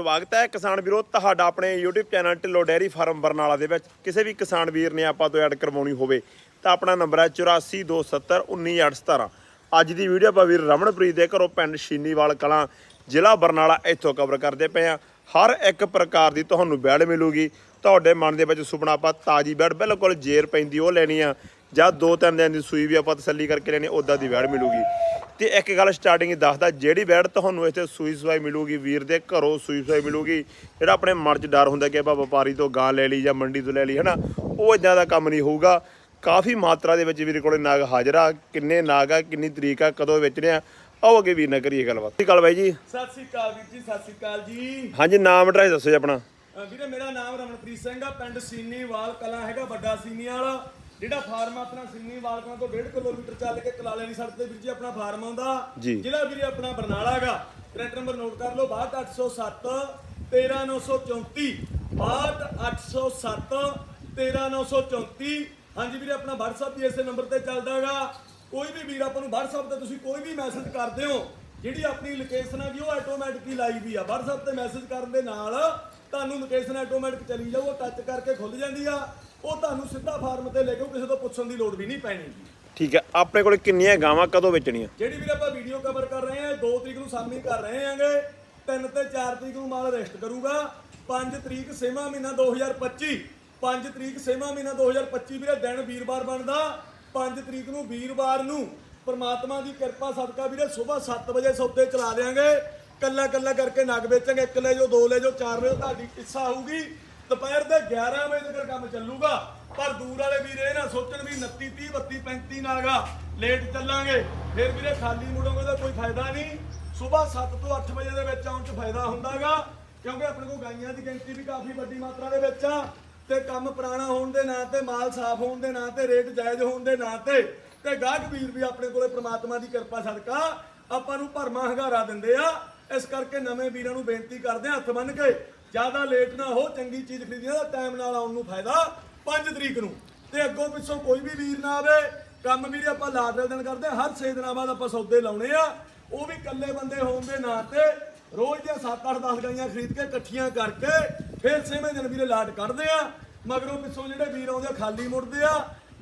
ਸਵਾਗਤ ਹੈ ਕਿਸਾਨ ਵੀਰੋ, ਤੁਹਾਡਾ ਆਪਣੇ YouTube channel Dhillon dairy farm Barnala ਦੇ ਵਿੱਚ। ਕਿਸੇ ਵੀ ਕਿਸਾਨ ਵੀਰ ਨੇ ਆਪਾਂ ਤੋਂ ਐਡ ਕਰਵਾਉਣੀ ਹੋਵੇ, ਤਾਂ ਆਪਣਾ ਨੰਬਰ ਹੈ 8427191817 ਅੱਜ ਦੀ ਵੀਡੀਓ ਆਪਾਂ ਵੀਰ ਰਮਨਪ੍ਰੀਤ ਦੇ ਘਰੋਂ ਪਿੰਡ ਸ਼ੀਨੀਵਾਲ ਕਲਾਂ, ਜ਼ਿਲ੍ਹਾ ਬਰਨਾਲਾ ਇੱਥੋਂ ਕਵਰ ਕਰਦੇ ਪਏ ਆ ਹਰ ਇੱਕ ਪ੍ਰਕਾਰ ਦੀ ਤੁਹਾਨੂੰ ਬੈੜ ਮਿਲੂਗੀ। ਤੁਹਾਡੇ ਮਨ ਦੇ ਵਿੱਚ ਸੁਪਨਾ ਆਪਾਂ ਤਾਜੀ ਬੈੜ ਬਿਲਕੁਲ ਜੇਰ ਪੈਂਦੀ, ਉਹ ਲੈਣੀ ਆ। ਜਾਂ ਦੋ ਤਿੰਨ ਦਿਨ ਦੀ ਸੂਈ ਵੀ ਆਪਾਂ ਤਸੱਲੀ ਕਰਕੇ ਲੈਣੀ ਉਦਾਂ ਦੀ ਬੈੜ ਮਿਲੂਗੀ। ਤੇ ਇੱਕ ਗੱਲ ਸਟਾਰਟਿੰਗ ਦੱਸਦਾ ਜਿਹੜੀ ਬੈੜ ਤੁਹਾਨੂੰ ਇੱਥੇ ਸੂਈ ਸਵਾਈ ਮਿਲੂਗੀ ਵੀਰ ਦੇ ਘਰੋਂ ਸੂਈ ਸਵਾਈ ਮਿਲੂਗੀ ਜਿਹੜਾ ਆਪਣੇ ਮਨ 'ਚ ਡਰ ਹੁੰਦਾ ਕਿ ਆਪਾਂ ਵਪਾਰੀ ਤੋਂ ਗਾਂ ਲੈ ਲਈ ਜਾਂ ਮੰਡੀ ਤੋਂ ਲੈ ਲਈ ਹਨਾ ਉਹ ਇਦਾਂ ਦਾ ਕੰਮ ਨਹੀਂ ਹੋਊਗਾ। ਕਾਫੀ ਮਾਤਰਾ ਦੇ ਵਿੱਚ ਵੀਰ ਕੋਲੇ ਨਾਗ ਹਾਜ਼ਰ ਆ ਕਿੰਨੇ ਨਾਗ ਆ ਕਿੰਨੀ ਤਰੀਕ ਆ ਕਦੋਂ ਵੇਚਣੇ ਆ ਆਓ ਅੱਗੇ ਵੀਰ ਨਾਲ ਕਰੀਏ ਗੱਲਬਾਤ। ਸਤਿ ਸ਼੍ਰੀ ਅਕਾਲ ਬਾਈ ਜੀ। ਸਤਿ ਸ੍ਰੀ ਅਕਾਲ ਵੀਰ ਜੀ ਸਤਿ ਸ੍ਰੀ ਅਕਾਲ ਜੀ। ਹਾਂਜੀ ਨਾਮ ਐਡਰੈਸ ਦੱਸੋ ਜੀ ਆਪਣਾ। ਵੀਰੇ ਮੇਰਾ ਨਾਮ ਰਮਨਪ੍ਰੀਤ ਸਿੰਘ ਆ ਪਿੰਡ ਸੀਨੀਵਾਲ ਕਲਾਂ ਹੈਗਾ ਵੱਡਾ ਸੀਨੀਵਾਲ। ਜਿਹੜਾ ਫਾਰਮ ਆਪਣਾ ਸੀਨੀਵਾਲ ਕਲਾਂ ਤੋਂ 1.5 ਕਿਲੋਮੀਟਰ ਚੱਲ ਕੇ ਕਲਾਲੇ ਵਾਲੀ ਸੜਕ ਤੇ ਵੀਰ ਜੀ ਆਪਣਾ ਫਾਰਮ ਆਉਂਦਾ। ਜ਼ਿਲ੍ਹਾ ਵੀਰੇ ਆਪਣਾ ਬਰਨਾਲਾ ਹੈਗਾ। ਕਰੈਕਟਰ ਨੰਬਰ ਨੋਟ ਕਰ ਲਓ 62807 13934 62807 13934 ਹਾਂਜੀ ਵੀਰੇ ਆਪਣਾ WhatsApp ਵੀ ਇਸੇ ਨੰਬਰ ਤੇ ਚੱਲਦਾਗਾ ਕੋਈ ਵੀ ਵੀਰ ਆਪਾਂ ਨੂੰ WhatsApp ਤੇ ਤੁਸੀਂ ਕੋਈ ਵੀ ਮੈਸੇਜ ਕਰਦੇ ਹੋ ਜਿਹੜੀ ਆਪਣੀ ਲੋਕੇਸ਼ਨ ਆ ਜੀ ਉਹ ਆਟੋਮੈਟਿਕਲੀ ਲਾਈ ਵੀ ਆ। WhatsApp ਤੇ ਮੈਸੇਜ ਕਰਨ ਦੇ ਨਾਲ ਤੁਹਾਨੂੰ ਲੋਕੇਸ਼ਨ ਆਟੋਮੈਟਿਕ ਚਲੀ ਜਾਊ ਉਹ ਟੱਚ ਕਰਕੇ ਖੁੱਲ ਜਾਂਦੀ ਆ। ਉਹ ਤੁਹਾਨੂੰ ਸਿੱਧਾ ਫਾਰਮ ਤੇ ਲੈ ਕੇ ਕਿਸੇ ਤੋਂ ਪੁੱਛਣ ਦੀ ਲੋੜ ਵੀ ਨਹੀਂ ਪੈਣੀ। ਠੀਕ ਹੈ ਆਪਣੇ ਕੋਲੇ ਕਿੰਨੀਆਂ ਗਾਵਾਂ ਕਦੋਂ ਵੇਚਣੀਆਂ? ਜਿਹੜੀ ਵੀਰ ਆਪਾਂ ਵੀਡੀਓ ਕਵਰ ਕਰ ਰਹੇ ਹਾਂ 2 ਤਰੀਕ ਨੂੰ ਸਾਹਮਣੇ ਕਰ ਰਹੇ ਹਾਂਗੇ। 3 ਤੇ 4 ਤਰੀਕ ਨੂੰ ਮਾਲ ਰੈਸਟ ਕਰੂਗਾ। 5 ਤਰੀਕ ਸੇਵਾ ਮਹੀਨਾ 2025 5 ਤਰੀਕ ਸੇਵਾ ਮਹੀਨਾ 2025 ਵੀਰੇ ਦਿਨ ਵੀਰਵਾਰ ਬਣਦਾ। 5 ਤਰੀਕ ਨੂੰ ਵੀਰਵਾਰ ਨੂੰ ਪ੍ਰਮਾਤਮਾ ਦੀ ਕਿਰਪਾ ਸਦਕਾ ਵੀਰੇ ਸਵੇਰ 7 ਵਜੇ ਸੌਦੇ ਚਲਾ ਦੇਾਂਗੇ ਕੱਲਾ ਕੱਲਾ ਕਰਕੇ ਨਗ ਵੇਚਾਂਗੇ, ਇੱਕ ਲੈ ਜੋ ਦੋ ਲੈ ਜੋ ਚਾਰ ਲੈ ਤੁਹਾਡੀ ਇੱਛਾ ਹੋਊਗੀ। ਦੁਪਹਿਰ ਦੇ 11 ਵਜੇ ਤੱਕ ਕੰਮ ਚੱਲੂਗਾ। ਪਰ ਦੂਰ ਵਾਲੇ ਵੀਰ ਇਹ ਨਾ ਸੋਚਣ ਵੀ 29 30 32 35 ਨਾਗਾ ਲੇਟ ਚੱਲਾਂਗੇ। ਫਿਰ ਵੀਰੇ ਖਾਲੀ ਮੁੜੋਗੇ ਤਾਂ ਕੋਈ ਫਾਇਦਾ ਨਹੀਂ। ਸਵੇਰ 7 ਤੋਂ 8 ਵਜੇ ਦੇ ਵਿੱਚ ਆਉਣ 'ਚ ਫਾਇਦਾ ਹੁੰਦਾਗਾ। ਕਿਉਂਕਿ ਆਪਣੇ ਕੋਲ ਗਾਈਆਂ ਦੀ ਗਿਣਤੀ ਵੀ ਕਾਫੀ ਵੱਡੀ ਮਾਤਰਾ ਦੇ ਵਿੱਚ ਆ। ਤੇ ਕੰਮ ਪੁਰਾਣਾ ਹੋਣ ਦੇ ਨਾਂ ਤੇ, ਮਾਲ ਸਾਫ਼ ਹੋਣ ਦੇ ਨਾਂ ਤੇ, ਰੇਟ ਜਾਇਜ਼ ਹੋਣ ਦੇ ਨਾਂ ਤੇ ਤੇ ਗਾਹਕ ਵੀਰ ਵੀ ਆਪਣੇ ਕੋਲੇ ਪ੍ਰਮਾਤਮਾ ਦੀ ਕਿਰਪਾ ਸਦਕਾ ਆਪਾਂ ਨੂੰ ਭਰਮਾ ਹੰਗਾਰਾ ਦਿੰਦੇ ਆ। ਇਸ ਕਰਕੇ ਨਵੇਂ ਵੀਰਾਂ ਨੂੰ ਬੇਨਤੀ ਕਰਦੇ ਹਾਂ ਹੱਥ ਬੰਨ ਕੇ ਜ਼ਿਆਦਾ ਲੇਟ ਨਾ ਹੋ ਚੰਗੀ ਚੀਜ਼ ਖਰੀਦੀਆਂ ਦਾ ਟਾਈਮ ਨਾਲ ਆਉਣ ਨੂੰ ਫਾਇਦਾ 5 ਤਰੀਕ ਨੂੰ। ਤੇ ਅੱਗੋਂ ਪਿੱਛੋਂ ਕੋਈ ਵੀ ਵੀਰ ਨਾ ਆਵੇ ਕੰਮ ਵੀਰੇ ਆਪਾਂ ਲਾਟਰਲ ਦਿਨ ਕਰਦੇ ਆ, ਹਰ 6 ਦਿਨਾਂ ਬਾਅਦ ਆਪਾਂ ਸੌਦੇ ਲਾਉਣੇ ਆ। ਉਹ ਵੀ ਇਕੱਲੇ ਬੰਦੇ ਹੋਣ ਦੇ ਨਾਂ ਤੇ ਰੋਜ਼ ਦੀਆਂ 7-8 10 ਗਾਈਆਂ ਖਰੀਦ ਕੇ ਇਕੱਠੀਆਂ ਕਰਕੇ ਫਿਰ ਛੇਵੇਂ ਦਿਨ ਵੀਰੇ ਲਾਟ ਕੱਢਦੇ ਆ ਮਗਰੋਂ ਪਿੱਛੋਂ ਜਿਹੜੇ ਵੀਰ ਆਉਂਦੇ ਆ ਖਾਲੀ ਮੁੜਦੇ ਆ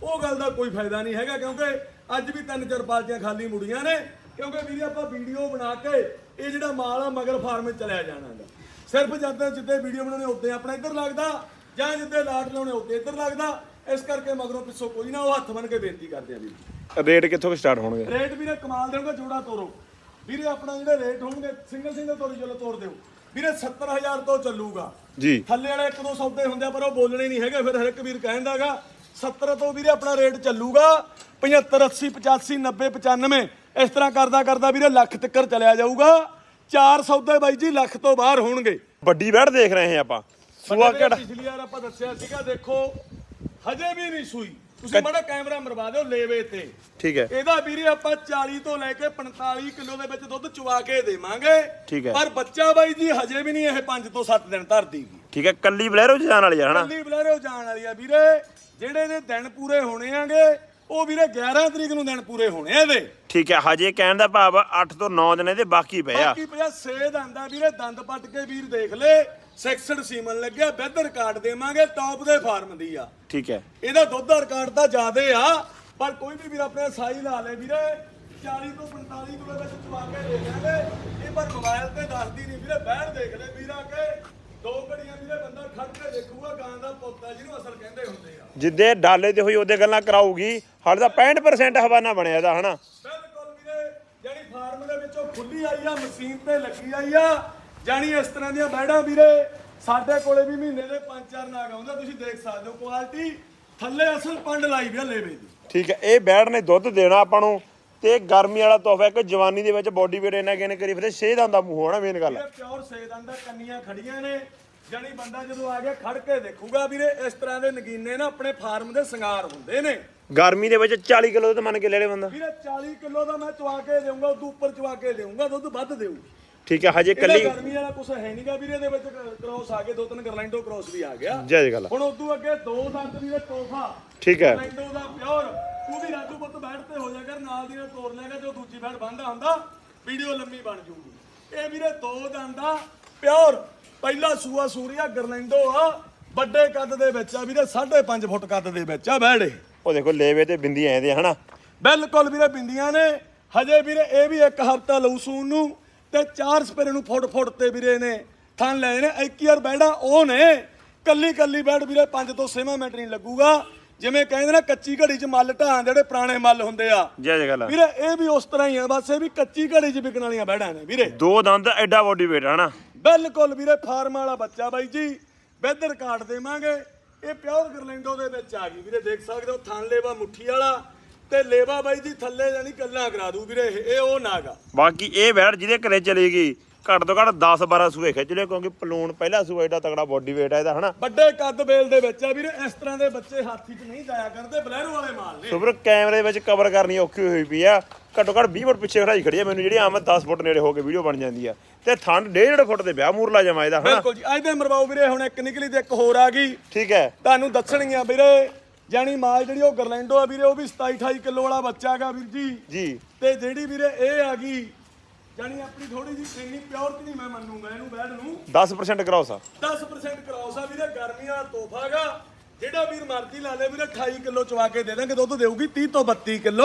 ਉਹ ਗੱਲ ਦਾ ਕੋਈ ਫਾਇਦਾ ਨਹੀਂ ਹੈਗਾ ਕਿਉਂਕਿ ਅੱਜ ਵੀ ਤਿੰਨ ਚਾਰ ਪਾਲਟੀਆਂ ਖਾਲੀ ਮੁੜੀਆਂ ਨੇ। ਕਿਉਂਕਿ ਵੀਰੇ ਆਪਾਂ ਵੀਡੀਓ ਬਣਾ ਕੇ ਇਹ ਜਿਹੜਾ ਮਾਲ ਆ ਮਗਰ ਫਾਰਮ ਵਿੱਚ ਚਲਿਆ ਜਾਣਾਗਾ। ਸਿਰਫ ਜਦ ਜਿੱਦੇ ਵੀਡੀਓ ਬਣਾਉਣੇ ਉੱਤੇ ਆਪਣਾ ਇੱਧਰ ਲੱਗਦਾ ਜਾਂ ਜਿੱਦੇ ਲਾਟ ਲਾਉਣੇ ਉੱਤੇ ਇੱਧਰ ਲੱਗਦਾ ਇਸ ਕਰਕੇ ਮਗਰੋਂ ਪਿੱਛੋਂ ਕੋਈ ਨਾ ਉਹ ਹੱਥ ਬਨ ਕੇ ਬੇਨਤੀ ਕਰਦੇ ਆ ਵੀਰ। ਰੇਟ ਕਿੱਥੋਂ ਸਟਾਰਟ ਹੋਣਗੇ? ਰੇਟ ਵੀਰੇ ਕਮਾਲ ਦੇਣਗੇ ਜੋੜਾ ਤੋਰੋ। ਵੀਰੇ ਆਪਣਾ ਜਿਹੜੇ ਰੇਟ ਹੋਣਗੇ ਸਿੰਗਲ ਸਿੰਗਲ ਤੋਰੀ ਚਲੋ ਤੋਰ ਦਿਓ। ਵੀਰੇ 70000 ਤੋਂ ਚੱਲੂਗਾ। ਜੀ। ਥੱਲੇ ਵਾਲੇ ਇੱਕ ਦੋ ਸੌਦੇ ਹੁੰਦੇ ਆ ਪਰ ਉਹ ਬੋਲਣੇ ਨਹੀਂ ਹੈਗੇ ਫਿਰ ਹਰ ਇੱਕ ਵੀਰ ਕਹਿੰਦਾਗਾ 70 ਤੋਂ ਵੀਰੇ ਆਪਣਾ ਰੇਟ ਚੱਲੂਗਾ 75 80 85 90 95 ਇਸ ਤਰ੍ਹਾਂ ਕਰਦਾ ਕਰਦਾ ਵੀਰੇ ਲੱਖ ਤੱਕਰ ਚਲਿਆ ਜਾਊਗਾ। ਚਾਰ ਸੌਦੇ ਬਾਈ ਜੀ ਲੱਖ ਤੋਂ ਬਾਹਰ ਹੋਣਗੇ। ਵੱਡੀ ਬੈੜ ਦੇਖ ਰਹੇ ਹਾਂ ਆਪਾਂ। ਸੂਆ ਕਿਹੜਾ? ਪਿਛਲੀ ਵਾਰ ਆਪਾਂ ਦੱਸਿਆ ਸੀਗਾ ਦੇਖੋ ਹਜੇ ਵੀ ਨਹੀਂ ਸੂਈ। ਤੁਸੀਂ ਮਾੜਾ ਕੈਮਰਾ ਮਰਵਾ ਦਿਓ ਲੇਵੇ ਤੇ। ਠੀਕ ਹੈ। ਇਹਦਾ ਵੀਰੇ ਆਪਾਂ 40 ਤੋਂ ਲੈ ਕੇ 45 ਕਿਲੋ ਦੇ ਵਿੱਚ ਦੁੱਧ ਚੁਆ ਕੇ ਦੇਵਾਂਗੇ। ਠੀਕ ਹੈ। ਪਰ ਬੱਚਾ ਬਾਈ ਜੀ ਹਜੇ ਵੀ ਨਹੀਂ ਇਹ 5 ਤੋਂ 7 ਦਿਨ ਧਰਦੀਗੀ ਠੀਕ ਹੈ ਕੱਲੀ ਬਲੈਰੋ ਜਾਣ ਵਾਲੀ ਆ ਹਨਾ? ਕੱਲੀ ਬਲੈਰੋ ਜਾਣ ਵਾਲੀ ਆ ਵੀਰੇ। ਜਿਹੜੇ ਦੇ ਦਿਨ ਪੂਰੇ ਹੋਣੇ ਆਂਗੇ ਉਹ ਵੀਰੇ 11 ਤਰੀਕ ਨੂੰ ਦਿਨ ਪੂਰੇ ਹੋਣੇ ਆ ਇਹਦੇ। ਠੀਕ ਹੈ ਹਜੇ ਕਹਿਣ ਦਾ ਭਾਵ 8 ਤੋਂ 9 ਦਿਨ ਇਹਦੇ ਬਾਕੀ ਪਏ ਆ। ਬਾਕੀ ਪਿਆ ਸੇ ਦੰਦਾ ਵੀਰੇ ਦੰਦ ਪੱਟ ਕੇ ਵੀਰ ਦੇਖ ਲੈ ਸੈਕਸਡ ਸੀਮਨ ਲੱਗਿਆ ਬੈਦਰ ਰਿਕਾਰਡ ਦੇਵਾਂਗੇ ਟੌਪ ਦੇ ਫਾਰਮ ਦੀ ਆ। ਠੀਕ ਹੈ। ਇਹਦਾ ਦੁੱਧ ਦਾ ਰਿਕਾਰਡ ਤਾਂ ਜ਼ਿਆਦੇ ਆ ਪਰ ਕੋਈ ਵੀ ਵੀਰ ਆਪਣੇ ਸਾਈ ਲਾ ਲੇ ਵੀਰੇ 40 ਤੋਂ 45 ਕਿਲੋ ਵਿੱਚ ਚਵਾ ਕੇ ਦੇ ਦਿਆਂਗੇ। ਇਹ ਪਰ ਮੋਬਾਈਲ ਤੇ ਦੱਸਦੀ ਨਹੀਂ ਵੀਰੇ ਬਹਿਣ ਦੇਖ ਲੈ ਵੀਰ ਕੇ। ਦੋ ਘੜੀਆਂ ਵੀਰੇ ਬੰਦਾ ਖੜ ਕੇ ਦੇਖੂਗਾ ਗਾਂ ਦਾ ਪੋਤਾ ਜਿਹਨੂੰ ਅਸਲ ਕਹਿੰਦੇ ਹੁੰਦੇ ਆ। ਜਿੱਦੇ ਡਾਲੇ ਤੇ ਹੋਈ ਉਹਦੇ ਗੱਲਾਂ ਕਰਾਊਗੀ ਹਾਲੇ ਤਾਂ 65% ਹਵਾਨਾ ਬਣਿਆ ਇਹਦਾ ਹਨਾ? ਬਿਲਕੁਲ ਵੀਰੇ ਜਿਹੜੀ ਫਾਰਮ ਦੇ ਵਿੱਚੋਂ ਖੁੱਲੀ ਆਈ ਆ ਮਸ਼ੀਨ ਤੇ ਲੱਗੀ ਆਈ ਆ ਜਾਣੀ ਇਸ ਤਰ੍ਹਾਂ ਦੀਆਂ ਬੈੜਾਂ ਵੀਰੇ ਸਾਡੇ ਕੋਲੇ ਵੀ ਮਹੀਨੇ ਦੇ 5-4 ਨਾਗ ਆਉਂਦੇ ਤੁਸੀਂ ਦੇਖ ਸਕਦੇ ਹੋ ਕੁਆਲਿਟੀ ਥੱਲੇ ਅਸਲ ਪੰਡ ਲਾਈ ਵੀ ਆ ਲੇਵੇ ਦੀ। ਠੀਕ ਹੈ ਇਹ ਬੈੜ ਨੇ ਦੁੱਧ ਦੇਣਾ ਆਪਾਂ ਨੂੰ ਤੇ ਗਰਮੀ ਵਾਲਾ ਤੋਹਫਾ ਇੱਕ ਜਵਾਨੀ ਦੇ ਵਿੱਚ ਬੋਡੀ ਵੇਟ ਇਹਨਾਂ ਗੇਨ ਕਰੀ ਫਿਰ ਦੰਦ ਦਾ ਮੂੰਹ ਹੋਣਾ ਮੇਨ ਗੱਲ ਇਹ ਪਿਓਰ ਸੇਦਾਂ ਦਾ ਕੰਨੀਆਂ ਖੜੀਆਂ ਨੇ ਜਾਣੀ ਬੰਦਾ ਜਦੋਂ ਆ ਗਿਆ ਖੜ ਕੇ ਦੇਖੂਗਾ ਵੀਰੇ ਇਸ ਤਰ੍ਹਾਂ ਦੇ ਨਗੀਨੇ ਨਾ ਆਪਣੇ ਫਾਰਮ ਦੇ ਸ਼ਿੰਗਾਰ ਹੁੰਦੇ ਨੇ। ਗਰਮੀ ਦੇ ਵਿੱਚ 40 ਕਿਲੋ ਤੇ ਮੰਨ ਕੇ ਲੈ ਲੈ ਬੰਦਾ। ਵੀਰੇ 40 ਕਿਲੋ ਦਾ ਮੈਂ ਚਵਾ ਕੇ ਦੇਊਂਗਾ ਉਦੋਂ ਉੱਪਰ ਚਵਾ ਕੇ ਦੇਊਂਗਾ ਦੁੱਧ ਵੱਧ ਦੇਊ। ਠੀਕ ਹੈ ਹਜੇ ਕੱਲੀ ਗਰਮੀ ਵਾਲਾ ਕੁਝ ਹੈ ਨਹੀਂਗਾ ਵੀਰੇ ਇਹਦੇ ਵਿੱਚ ਕ੍ਰੋਸ ਆ ਗਏ ਦੋ ਤਿੰਨ ਗਰਲੈਂਡੋ ਕ੍ਰੋਸ ਵੀ ਆ ਗਿਆ। ਜੈ ਜੈ ਗੱਲ ਹੁਣ ਉਦੋਂ ਅੱਗੇ ਦੋ ਦੰਦ ਵੀਰੇ ਤੋਹਫਾ। ਠੀਕ ਹੈ। ਗਰਲੈਂਡੋ ਦਾ ਪਿਓਰ ਤੂੰ ਵੀ ਰਾਜੂ ਪੁੱਤ ਬੈਠ ਤੇ ਹੋ ਜਾ ਕਰ ਨਾਲ ਦੀ ਨਾਲ ਤੋੜ ਲੈਗਾ ਜੋ ਦੂਜੀ ਬੈਠ ਬੰਦਾ ਹੁੰਦਾ ਵੀਡੀਓ ਲੰਮੀ ਬਣ ਜੂਗੀ ਇਹ ਵੀਰੇ ਦੋ ਦੰਦ ਪਿਓਰ ਪਹਿਲਾ ਸੂਆ ਸੂਰੀਆ ਗਰਲੈਂਡੋ ਆ ਵੱਡੇ ਕੱਦ ਦੇ ਵਿੱਚ ਆ ਵੀਰੇ 5.5 ਫੁੱਟ ਕੱਦ ਦੇ ਵਿੱਚ ਆ ਬੈੜੇ ਉਹ ਦੇਖੋ ਲੇਵੇ ਤੇ ਬਿੰਦੀਆਂ ਐਂਦੇ ਹਨਾ? ਬਿਲਕੁਲ ਵੀਰੇ ਬਿੰਦੀਆਂ ਨੇ। ਹਜੇ ਵੀਰੇ ਇਹ ਵੀ ਇੱਕ ਹਫਤਾ ਲਊ ਸੂਣ ਨੂੰ ਤੇ ਚਾਰ ਸਪੇਰੇ ਨੂੰ ਫੁੱਟ ਫੁੱਟ ਤੇ ਵੀਰੇ ਨੇ ਥਣ ਲਏ ਨੇ 21 ਬੈੜਾ ਉਹ ਨੇ। ਕੱਲੀ ਕੱਲੀ ਬੈੜ ਵੀਰੇ 5 ਤੋਂ 6 ਮਿੰਟ ਨਹੀਂ ਲੱਗੂਗਾ। ਜਿਵੇਂ ਕਹਿੰਦੇ ਨਾ ਕੱਚੀ ਘੜੀ 'ਚ ਮੱਲ ਢਾਂ ਜਿਹੜੇ ਪੁਰਾਣੇ ਮੱਲ ਹੁੰਦੇ ਆ। ਜੈ ਜੈ ਗੱਲ। ਵੀਰੇ ਇਹ ਵੀ ਉਸ ਤਰ੍ਹਾਂ ਹੀ ਆ ਬਸ ਇਹ ਵੀ ਕੱਚੀ ਘੜੀ 'ਚ ਵਿਕਣ ਵਾਲੀਆਂ ਬੈੜਾਂ ਨੇ ਵੀਰੇ। ਦੋ ਦੰਦ ਐਡਾ ਬੋਡੀ ਵੇਟ ਹਨਾ? ਬਿਲਕੁਲ ਵੀਰੇ ਫਾਰਮ ਵਾਲਾ ਬੱਚਾ ਬਾਈ ਜੀ। ਬਿਹਤਰ ਕਾਟ ਦੇਵਾਂਗੇ। ਇਹ ਪਿਓਰ ਗਰਲੈਂਡੋ ਦੇ ਵਿੱਚ ਆ ਗਈ ਵੀਰੇ ਦੇਖ ਸਕਦੇ ਹੋ ਥਣ ਲੇਵਾ ਮੁੱਠੀ ਵਾਲਾ ਤੇ ਲੇਵਾ ਬਾਈ ਜੀ ਥੱਲੇ ਜਾਨੀ ਕੱਲਾ ਕਰਾ ਦੂ ਵੀਰੇ ਇਹ ਉਹ ਨਾਗਾ। ਬਾਕੀ ਇਹ ਬੈੜ ਜਿਹਦੇ ਘਰੇ ਚਲੀ ਗਈ ਘੱਟ ਤੋਂ ਘੱਟ 10 12 ਸੂਏ ਖਿੱਚ ਲਿਓ ਕਿਉਂਕਿ ਪਲੂਣ ਪਹਿਲਾ ਸੂਆ ਐਡਾ ਤਗੜਾ ਬੋਡੀ ਵੇਟ ਆ ਇਹਦਾ ਹਨਾ? ਵੱਡੇ ਕੱਦ ਬੇਲ ਦੇ ਵਿੱਚ ਆ ਵੀਰੇ ਇਸ ਤਰ੍ਹਾਂ ਦੇ ਬੱਚੇ ਹਾਥੀ 'ਚ ਨਹੀਂ ਜਾਇਆ ਕਰਦੇ ਬਲੈਰੋ ਵਾਲੇ ਮਾਲ ਨੇ। ਸੁਪਰ ਕੈਮਰੇ ਵਿੱਚ ਕਵਰ ਕਰਨੀ ਔਖੀ ਹੋਈ ਪਈ ਆ। ਘੱਟੋ ਘੱਟ 20 ਫੁੱਟ ਪਿੱਛੇ ਖੜਾਈ ਖੜੀ ਆ ਮੈਨੂੰ ਜਿਹੜੀ ਆਮ 10 ਫੁੱਟ ਨੇੜੇ ਹੋ ਕੇ ਵੀਡੀਓ ਬਣ ਜਾਂਦੀ ਆ। ਤੇ ਥੰਡ 1.5 ਫੁੱਟ ਦੇ ਵਿਆਹ ਮੂਰਲਾ ਜਮਾ ਇਹਦਾ ਹਨਾ? ਬਿਲਕੁਲ ਜੀ ਅੱਜ ਦੇ ਮਰਵਾਓ ਵੀਰੇ ਹੁਣ ਇੱਕ ਨਿਕਲੀ ਤੇ ਇੱਕ ਹੋਰ ਆ ਗਈ। ਠੀਕ ਹੈ। ਤੁਹਾਨੂੰ ਦੱਸਣਗੀਆਂ ਵੀਰੇ ਜਾਨੀ ਮਾਲ ਜਿਹੜੀ ਉਹ ਗਰਲੈਂਡੋ ਆ ਵੀਰੇ ਉਹ ਵੀ 27 28 ਕਿਲੋ ਵਾਲਾ ਬੱਚਾ ਹੈਗਾ ਵੀਰ ਜੀ। ਜੀ। ਤੇ ਜਿਹੜੀ ਵੀਰੇ ਇਹ ਆ ਗਈ ਜਾਨੀ ਆਪਣੀ ਥੋੜੀ ਜਿਹੀ ਇੰਨੀ ਪਿਓਰਟੀ ਨਹੀਂ ਮੈਂ ਮੰਨੂਗਾ ਇਹਨੂੰ ਬੈਡ ਨੂੰ। 10% ਕਰਾਉਸ ਆ 10% ਕਰਾਉਸ ਆ ਵੀਰੇ ਗਰਮੀ ਵਾਲਾ ਤੋਹਫਾ ਹੈਗਾ। ਜਿਹੜਾ ਵੀਰ ਮਰਜ਼ੀ ਲਾ ਲੇ ਵੀਰੇ 28 ਕਿਲੋ ਚਵਾ ਕੇ ਦੇ ਦਾਂਗੇ ਦੁੱਧ ਦੇਊਗੀ 30 ਤੋਂ 32 ਕਿਲੋ।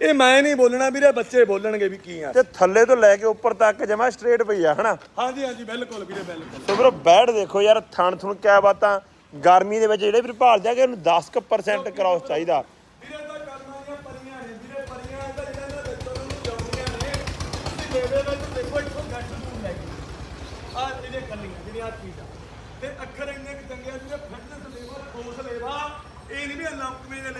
ਇਹ ਮੈਂ ਨਹੀਂ ਬੋਲਣਾ ਵੀਰੇ ਬੱਚੇ ਬੋਲਣਗੇ ਵੀ ਕੀ ਆ। ਤੇ ਥੱਲੇ ਤੋਂ ਲੈ ਕੇ ਉੱਪਰ ਤੱਕ ਜਮਾ ਸਟ੍ਰੇਟ ਪਈ ਆ ਹਨਾ? ਹਾਂਜੀ ਹਾਂਜੀ ਬਿਲਕੁਲ ਵੀਰੇ ਬਿਲਕੁਲ। ਸੋ ਵੀਰੋ ਬੈੜ ਦੇਖੋ ਯਾਰ ਥਣ ਥੁਣ ਕਿਆ ਬਾਤਾਂ। ਗਰਮੀ ਦੇ ਵਿੱਚ ਜਿਹੜੇ ਵੀ ਭਾਲ ਜਾਗੇ ਉਹਨੂੰ 10% ਕਰਾਉਸ ਚਾਹੀਦਾ।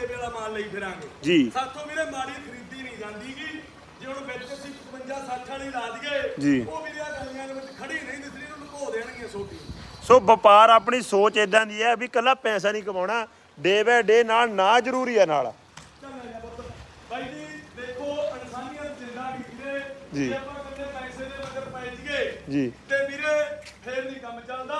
ਲੇਵੇ ਵਾਲਾ ਮਾਲ ਲਈ ਫਿਰਾਂਗੇ। ਜੀ। ਸਾਥੋਂ ਵੀਰੇ ਮਾੜੀ ਖਰੀਦੀ ਨਹੀਂ ਜਾਂਦੀਗੀ। ਜੇ ਹੁਣ ਵਿੱਚ ਅਸੀਂ 55 60 ਵਾਲੀ ਲਾ ਦਈਏ ਜੀ। ਉਹ ਵੀਰੇ ਆ ਗਲੀਆਂ ਦੇ ਵਿੱਚ ਖੜੀ ਨਹੀਂ ਦਿਸਦੀ ਉਹਨੂੰ ਲੁਕੋ ਦੇਣਗੀਆਂ ਛੋਟੀ ਸੋ ਵਪਾਰ ਆਪਣੀ ਸੋਚ ਇਦਾਂ ਦੀ ਹੈ ਵੀ ਕੱਲਾ ਪੈਸਾ ਨਹੀਂ ਕਮਾਉਣਾ ਡੇ ਬਾਏ ਡੇ ਨਾਲ ਨਾ ਜ਼ਰੂਰੀ ਹੈ ਨਾਲ। ਚੱਲ ਜਾ ਪੁੱਤ। ਬਾਈ ਜੀ ਦੇਖੋ ਇਨਸਾਨੀਅਤ ਜਿੰਦਾ ਵੀਰੇ। ਜੀ। ਜੇ ਆਪਾਂ ਕਿਤੇ ਪੈਸੇ ਦੇ ਮਗਰ ਪੈ ਜੀਏ ਜੀ। ਤੇ ਵੀਰੇ ਫੇਰ ਨਹੀਂ ਕੰਮ ਚੱਲਦਾ।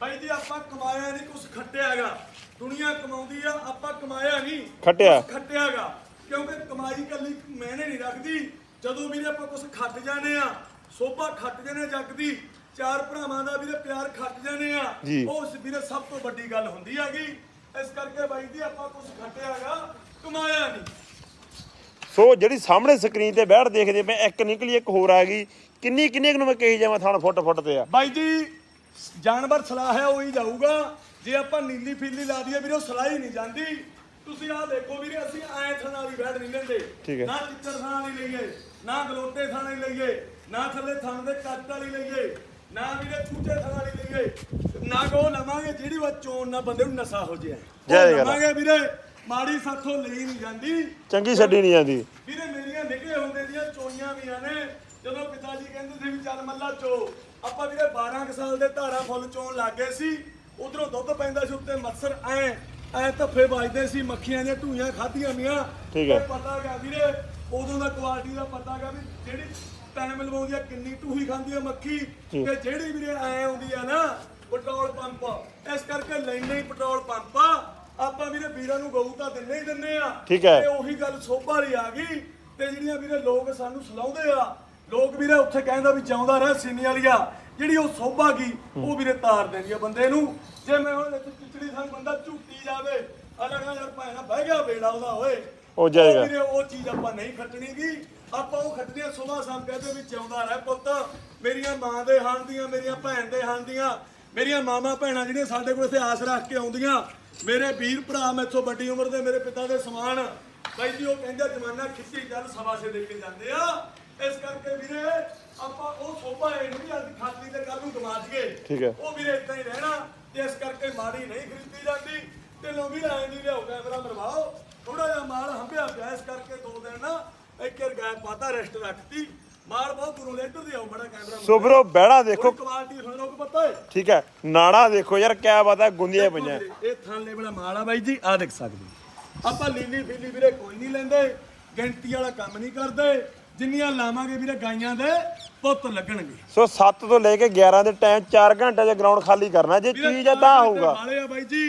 ਬਾਈ ਜੀ ਆਪਾਂ ਕਮਾਇਆ ਨਹੀਂ ਕੁਝ ਖੱਟਿਆਗਾ ਦੁਨੀਆ ਕਮਾਉਂਦੀ ਆ ਆਪਾਂ ਕਮਾਇਆ ਨਹੀਂ। ਖੱਟਿਆ। ਖੱਟਿਆਗਾ। ਕਿਉਂਕਿ ਕਮਾਈ ਕੱਲੀ ਮੈਨੇ ਨਹੀਂ ਰੱਖਦੀ। ਜਦੋਂ ਵੀਰੇ ਆਪਾਂ ਕੁਝ ਖੱਟ ਜਾਂਦੇ ਆ ਸੋਭਾ ਖੱਟ ਜਾਂਦੇ ਜੱਗ ਦੀ ਚਾਰ ਭਰਾਵਾਂ ਦਾ ਵੀਰੇ ਪਿਆਰ ਖੱਟ ਜਾਂਦੇ ਆ। ਉਹ ਵੀਰੇ ਸਭ ਤੋਂ ਵੱਡੀ ਗੱਲ ਹੁੰਦੀ ਹੈਗੀ। ਇਸ ਕਰਕੇ ਬਾਈ ਜੀ ਆਪਾਂ ਕੁਝ ਖੱਟਿਆਗਾ ਕਮਾਇਆ ਨਹੀਂ। ਸੋ ਜਿਹੜੀ ਸਾਹਮਣੇ ਸਕਰੀਨ ਤੇ ਬੈਠ ਦੇਖਦੇ ਪਏ ਇੱਕ ਨਿਕਲੀ ਇੱਕ ਹੋਰ ਆ ਗਈ। ਕਿੰਨੀ ਕਿੰਨੀ ਨੂੰ ਮੈਂ ਕਹੀ ਜਾਵਾਂ ਥਣ ਫੁੱਟ ਫੁੱਟ ਤੇ ਆ। ਬਾਈ ਜੀ ਜਾਨਵਰ ਸਲਾਹ ਹੈ ਉਹੀ ਜਾਊਗਾ। ਜੇ ਆਪਾਂ ਨੀਲੀ ਫੀਲੀ ਲਾ ਦਈਏ ਵੀਰੇ ਉਹ ਸਲਾਹ ਹੀ ਨਹੀਂ ਜਾਂਦੀ। ਤੁਸੀਂ ਆਹ ਦੇਖੋ ਵੀਰੇ ਅਸੀਂ ਐ ਥਾਂ ਵਾਲੀ ਬੈਠ ਨਹੀਂ ਲੈਂਦੇ। ਹੈ। ਨਾ ਚਿੱਤਰ ਥਾਂ ਵਾਲੀ ਲਈਏ ਨਾ ਗਲੋਟੇ ਥਾਂ ਵਾਲੀ ਲਈਏ ਨਾ ਥੱਲੇ ਥਾਂ ਦੇ ਕੱਟ ਵਾਲੀ ਲਈਏ ਨਾ ਵੀਰੇ ਚੂਚੇ ਥਾਂ ਵਾਲੀ ਲਈਏ। ਨਾ ਕੋ ਲਵਾਂਗੇ ਜਿਹੜੀ ਵਾ ਚੋਣ ਨਾ ਬੰਦੇ ਨੂੰ ਨਸ਼ਾ ਹੋ ਜਾਏ। ਜੈ ਜੈ। ਲਵਾਂਗੇ ਵੀਰੇ ਮਾੜੀ ਸਾਥੋਂ ਲਈ ਨਹੀਂ ਜਾਂਦੀ। ਚੰਗੀ ਛੱਡੀ ਨਹੀਂ ਜਾਂਦੀ। ਵੀਰੇ ਮੇਰੀਆਂ ਨਿੱਕੇ ਹੁੰਦੇ ਦੀਆਂ ਚੋਈਆਂ ਵੀਆਂ ਨੇ। ਜਦੋਂ ਪਿਤਾ ਜੀ ਕਹਿੰਦੇ ਸੀ ਵੀ ਚੱਲ ਮੱਲਾ ਚੋ ਆਪਾਂ ਵੀਰੇ 12 ਕੁ ਸਾਲ ਦੇ ਧਾਰਾ ਫੁੱਲ ਚੋਣ ਲੱਗੇ ਸੀ। ਉਧਰੋਂ ਦੁੱਧ ਪੈਂਦਾ ਸੀ ਉੱਤੇ ਮੱਛਰ ਐ ਐ ਧੱਫੇ ਵੱਜਦੇ ਸੀ ਮੱਖੀਆਂ ਦੀਆਂ ਢੂਈਆਂ ਖਾਧੀਆਂ ਮੀਆਂ। ਠੀਕ ਹੈ। ਤੇ ਪਤਾ ਗਾ ਵੀਰੇ ਉਦੋਂ ਦਾ ਕੁਆਲਿਟੀ ਦਾ ਪਤਾ ਗਾ ਵੀ ਜਿਹੜੀ ਟਾਈਮ ਲਵਾਉਂਦੀ ਆ ਕਿੰਨੀ ਢੂਹੀ ਖਾਂਦੀ ਆ ਮੱਖੀ। ਤੇ ਜਿਹੜੀ ਵੀਰੇ ਐ ਆਉਂਦੀ ਆ ਨਾ ਪੈਟਰੋਲ ਪੰਪ ਇਸ ਕਰਕੇ ਲੈਣੇ ਹੀ ਪੈਟਰੋਲ ਪੰਪ ਆ ਆਪਾਂ ਵੀਰੇ ਵੀਰਾਂ ਨੂੰ ਗਊ ਤਾਂ ਦਿੰਨੇ ਹੀ ਦਿੰਨੇ ਆ। ਠੀਕ ਹੈ। ਤੇ ਉਹੀ ਗੱਲ ਸੋਭਾ ਵਾਲੀ ਆ ਗਈ। ਤੇ ਜਿਹੜੀਆਂ ਵੀਰੇ ਲੋਕ ਸਾਨੂੰ ਸਲਾਉਂਦੇ ਆ ਲੋਕ ਵੀਰੇ ਉੱਥੇ ਕਹਿੰਦਾ ਵੀ ਚਾਹੁੰਦਾ ਰਹਿ ਸੀਨੀ ਵਾਲੀਆ। ਜਿਹੜੀ ਉਹ ਸੋਭਾ ਗਈ ਉਹ ਵੀਰੇ ਤਾਰ ਦਿੰਦੀ ਆ ਬੰਦੇ ਨੂੰ। ਜੇ ਮੈਂ ਹੁਣ ਇੱਥੇ ਚਿਚੜੀ ਥਾਂ ਬੰਦਾ ਝੂਟੀ ਜਾਵੇ ਅਲੱਗਾ ਯਾਰ ਭੈਣਾ ਬਹਿ ਗਿਆ ਵੇੜਾ ਉਹਦਾ ਓਏ। ਉਹ ਜਾਏਗਾ। ਵੀਰੇ ਉਹ ਚੀਜ਼ ਆਪਾਂ ਨਹੀਂ ਖੱਟਣੀ ਗੀ। ਆਪਾਂ ਉਹ ਖੱਟਣੀ ਆ ਸੁਬਾਹ ਸ਼ਾਮ ਕਹਿੰਦੇ ਵੀ ਚਾਹੁੰਦਾ ਰਹਿ ਪੁੱਤ। ਮੇਰੀਆਂ ਮਾਂ ਦੇ ਹਣ ਦੀਆਂ ਮੇਰੀਆਂ ਭੈਣ ਦੇ ਹਣ ਦੀਆਂ ਮੇਰੀਆਂ ਮਾਮਾ ਭੈਣਾਂ ਜਿਹੜੀਆਂ ਸਾਡੇ ਕੋਲ ਇੱਥੇ ਆਸ ਰੱਖ ਕੇ ਆਉਂਦੀਆਂ। ਮੇਰੇ ਵੀਰ ਭਰਾ ਮੈਥੋਂ ਵੱਡੀ ਉਮਰ ਦੇ ਮੇਰੇ ਪਿਤਾ ਦੇ ਸਮਾਨ। ਬਾਈ ਜੀ ਉਹ ਕਹਿੰਦਾ ਜਮਾਨਾ ਖਿੱਚੀ ਚੱਲ ਸਵਾ ਸੇ ਦੇ ਕੇ ਜਾਂਦੇ ਆ। ਇਸ ਕਰਕੇ ਵੀਰੇ ਆਪਾਂ ਉਹ ਸੋਭਾ ਇਹ ਨਹੀਂ ਅੱਜ ਖਾਤਰੀ ਤੇ ਕੱਲ ਨੂੰ ਗਮਾ ਜੀਏ ਠੀਕ ਹੈ। ਉਹ ਵੀਰੇ ਇਦਾਂ ਹੀ ਰਹਿਣਾ ਤੇ ਇਸ ਕਰਕੇ ਮਾੜੀ ਨਹੀਂ ਖਰੀਦੀ ਜਾਂਦੀ ਤੇ ਲੋ ਵੀ ਐਂ ਨਹੀਂ ਲਿਆਓ ਕੈਮਰਾ ਮਰਵਾਓ। ਥੋੜਾ ਜਿਹਾ ਮਾਲ ਹੰਭਿਆ ਪਿਆ ਇਸ ਕਰਕੇ ਦੋ ਦਿਨ ਨਾ ਇੱਕ ਵਾਰ ਗੈਪ ਪਾਤਾ ਰੈਸਟ ਰੱਖਤੀ। ਮਾਲ ਬਹੁਤ ਦੂਰੋਂ ਲੈ ਇੱਧਰ ਦੀ ਆਓ ਬੜਾ ਕੈਮਰਾ ਸੋ ਵੀਰੋ ਬੈੜਾ ਦੇਖੋ। ਕੁਆਲਿਟੀ ਤੁਹਾਨੂੰ ਲੋਕ ਪਤਾ ਹੈ ਠੀਕ ਹੈ ਨਾੜਾ ਦੇਖੋ ਯਾਰ ਕਿਆ ਬਾਤ ਹੈ ਗੁੰਦੀਆਂ ਪਈਆਂ। ਇਹ ਥਾਲੇ ਵਾਲਾ ਮਾਲ ਆ ਬਾਈ ਜੀ ਆ ਦੇਖ ਸਕਦੇ। ਆਪਾਂ ਲੀਲੀ ਫੀਲੀ ਵੀਰੇ ਕੋਈ ਨਹੀਂ ਲੈਂਦੇ ਗਿਣਤੀ ਵਾਲਾ ਕੰਮ ਨਹੀਂ ਕਰਦੇ। ਜਿੰਨੀਆਂ ਲਾਵਾਂਗੇ ਵੀਰੇ ਗਾਈਆਂ ਦੇ ਪੁੱਤ ਲੱਗਣਗੇ। ਸੋ 7 ਤੋਂ ਲੈ ਕੇ 11 ਦੇ ਟਾਈਮ 4 ਘੰਟੇ ਦੇ ਗਰਾਊਂਡ ਖਾਲੀ ਕਰਨਾ ਜੇ ਚੀਜ਼ ਆ ਤਾਂ ਹੋਊਗਾ। ਵਾਲੇ ਆ ਬਾਈ ਜੀ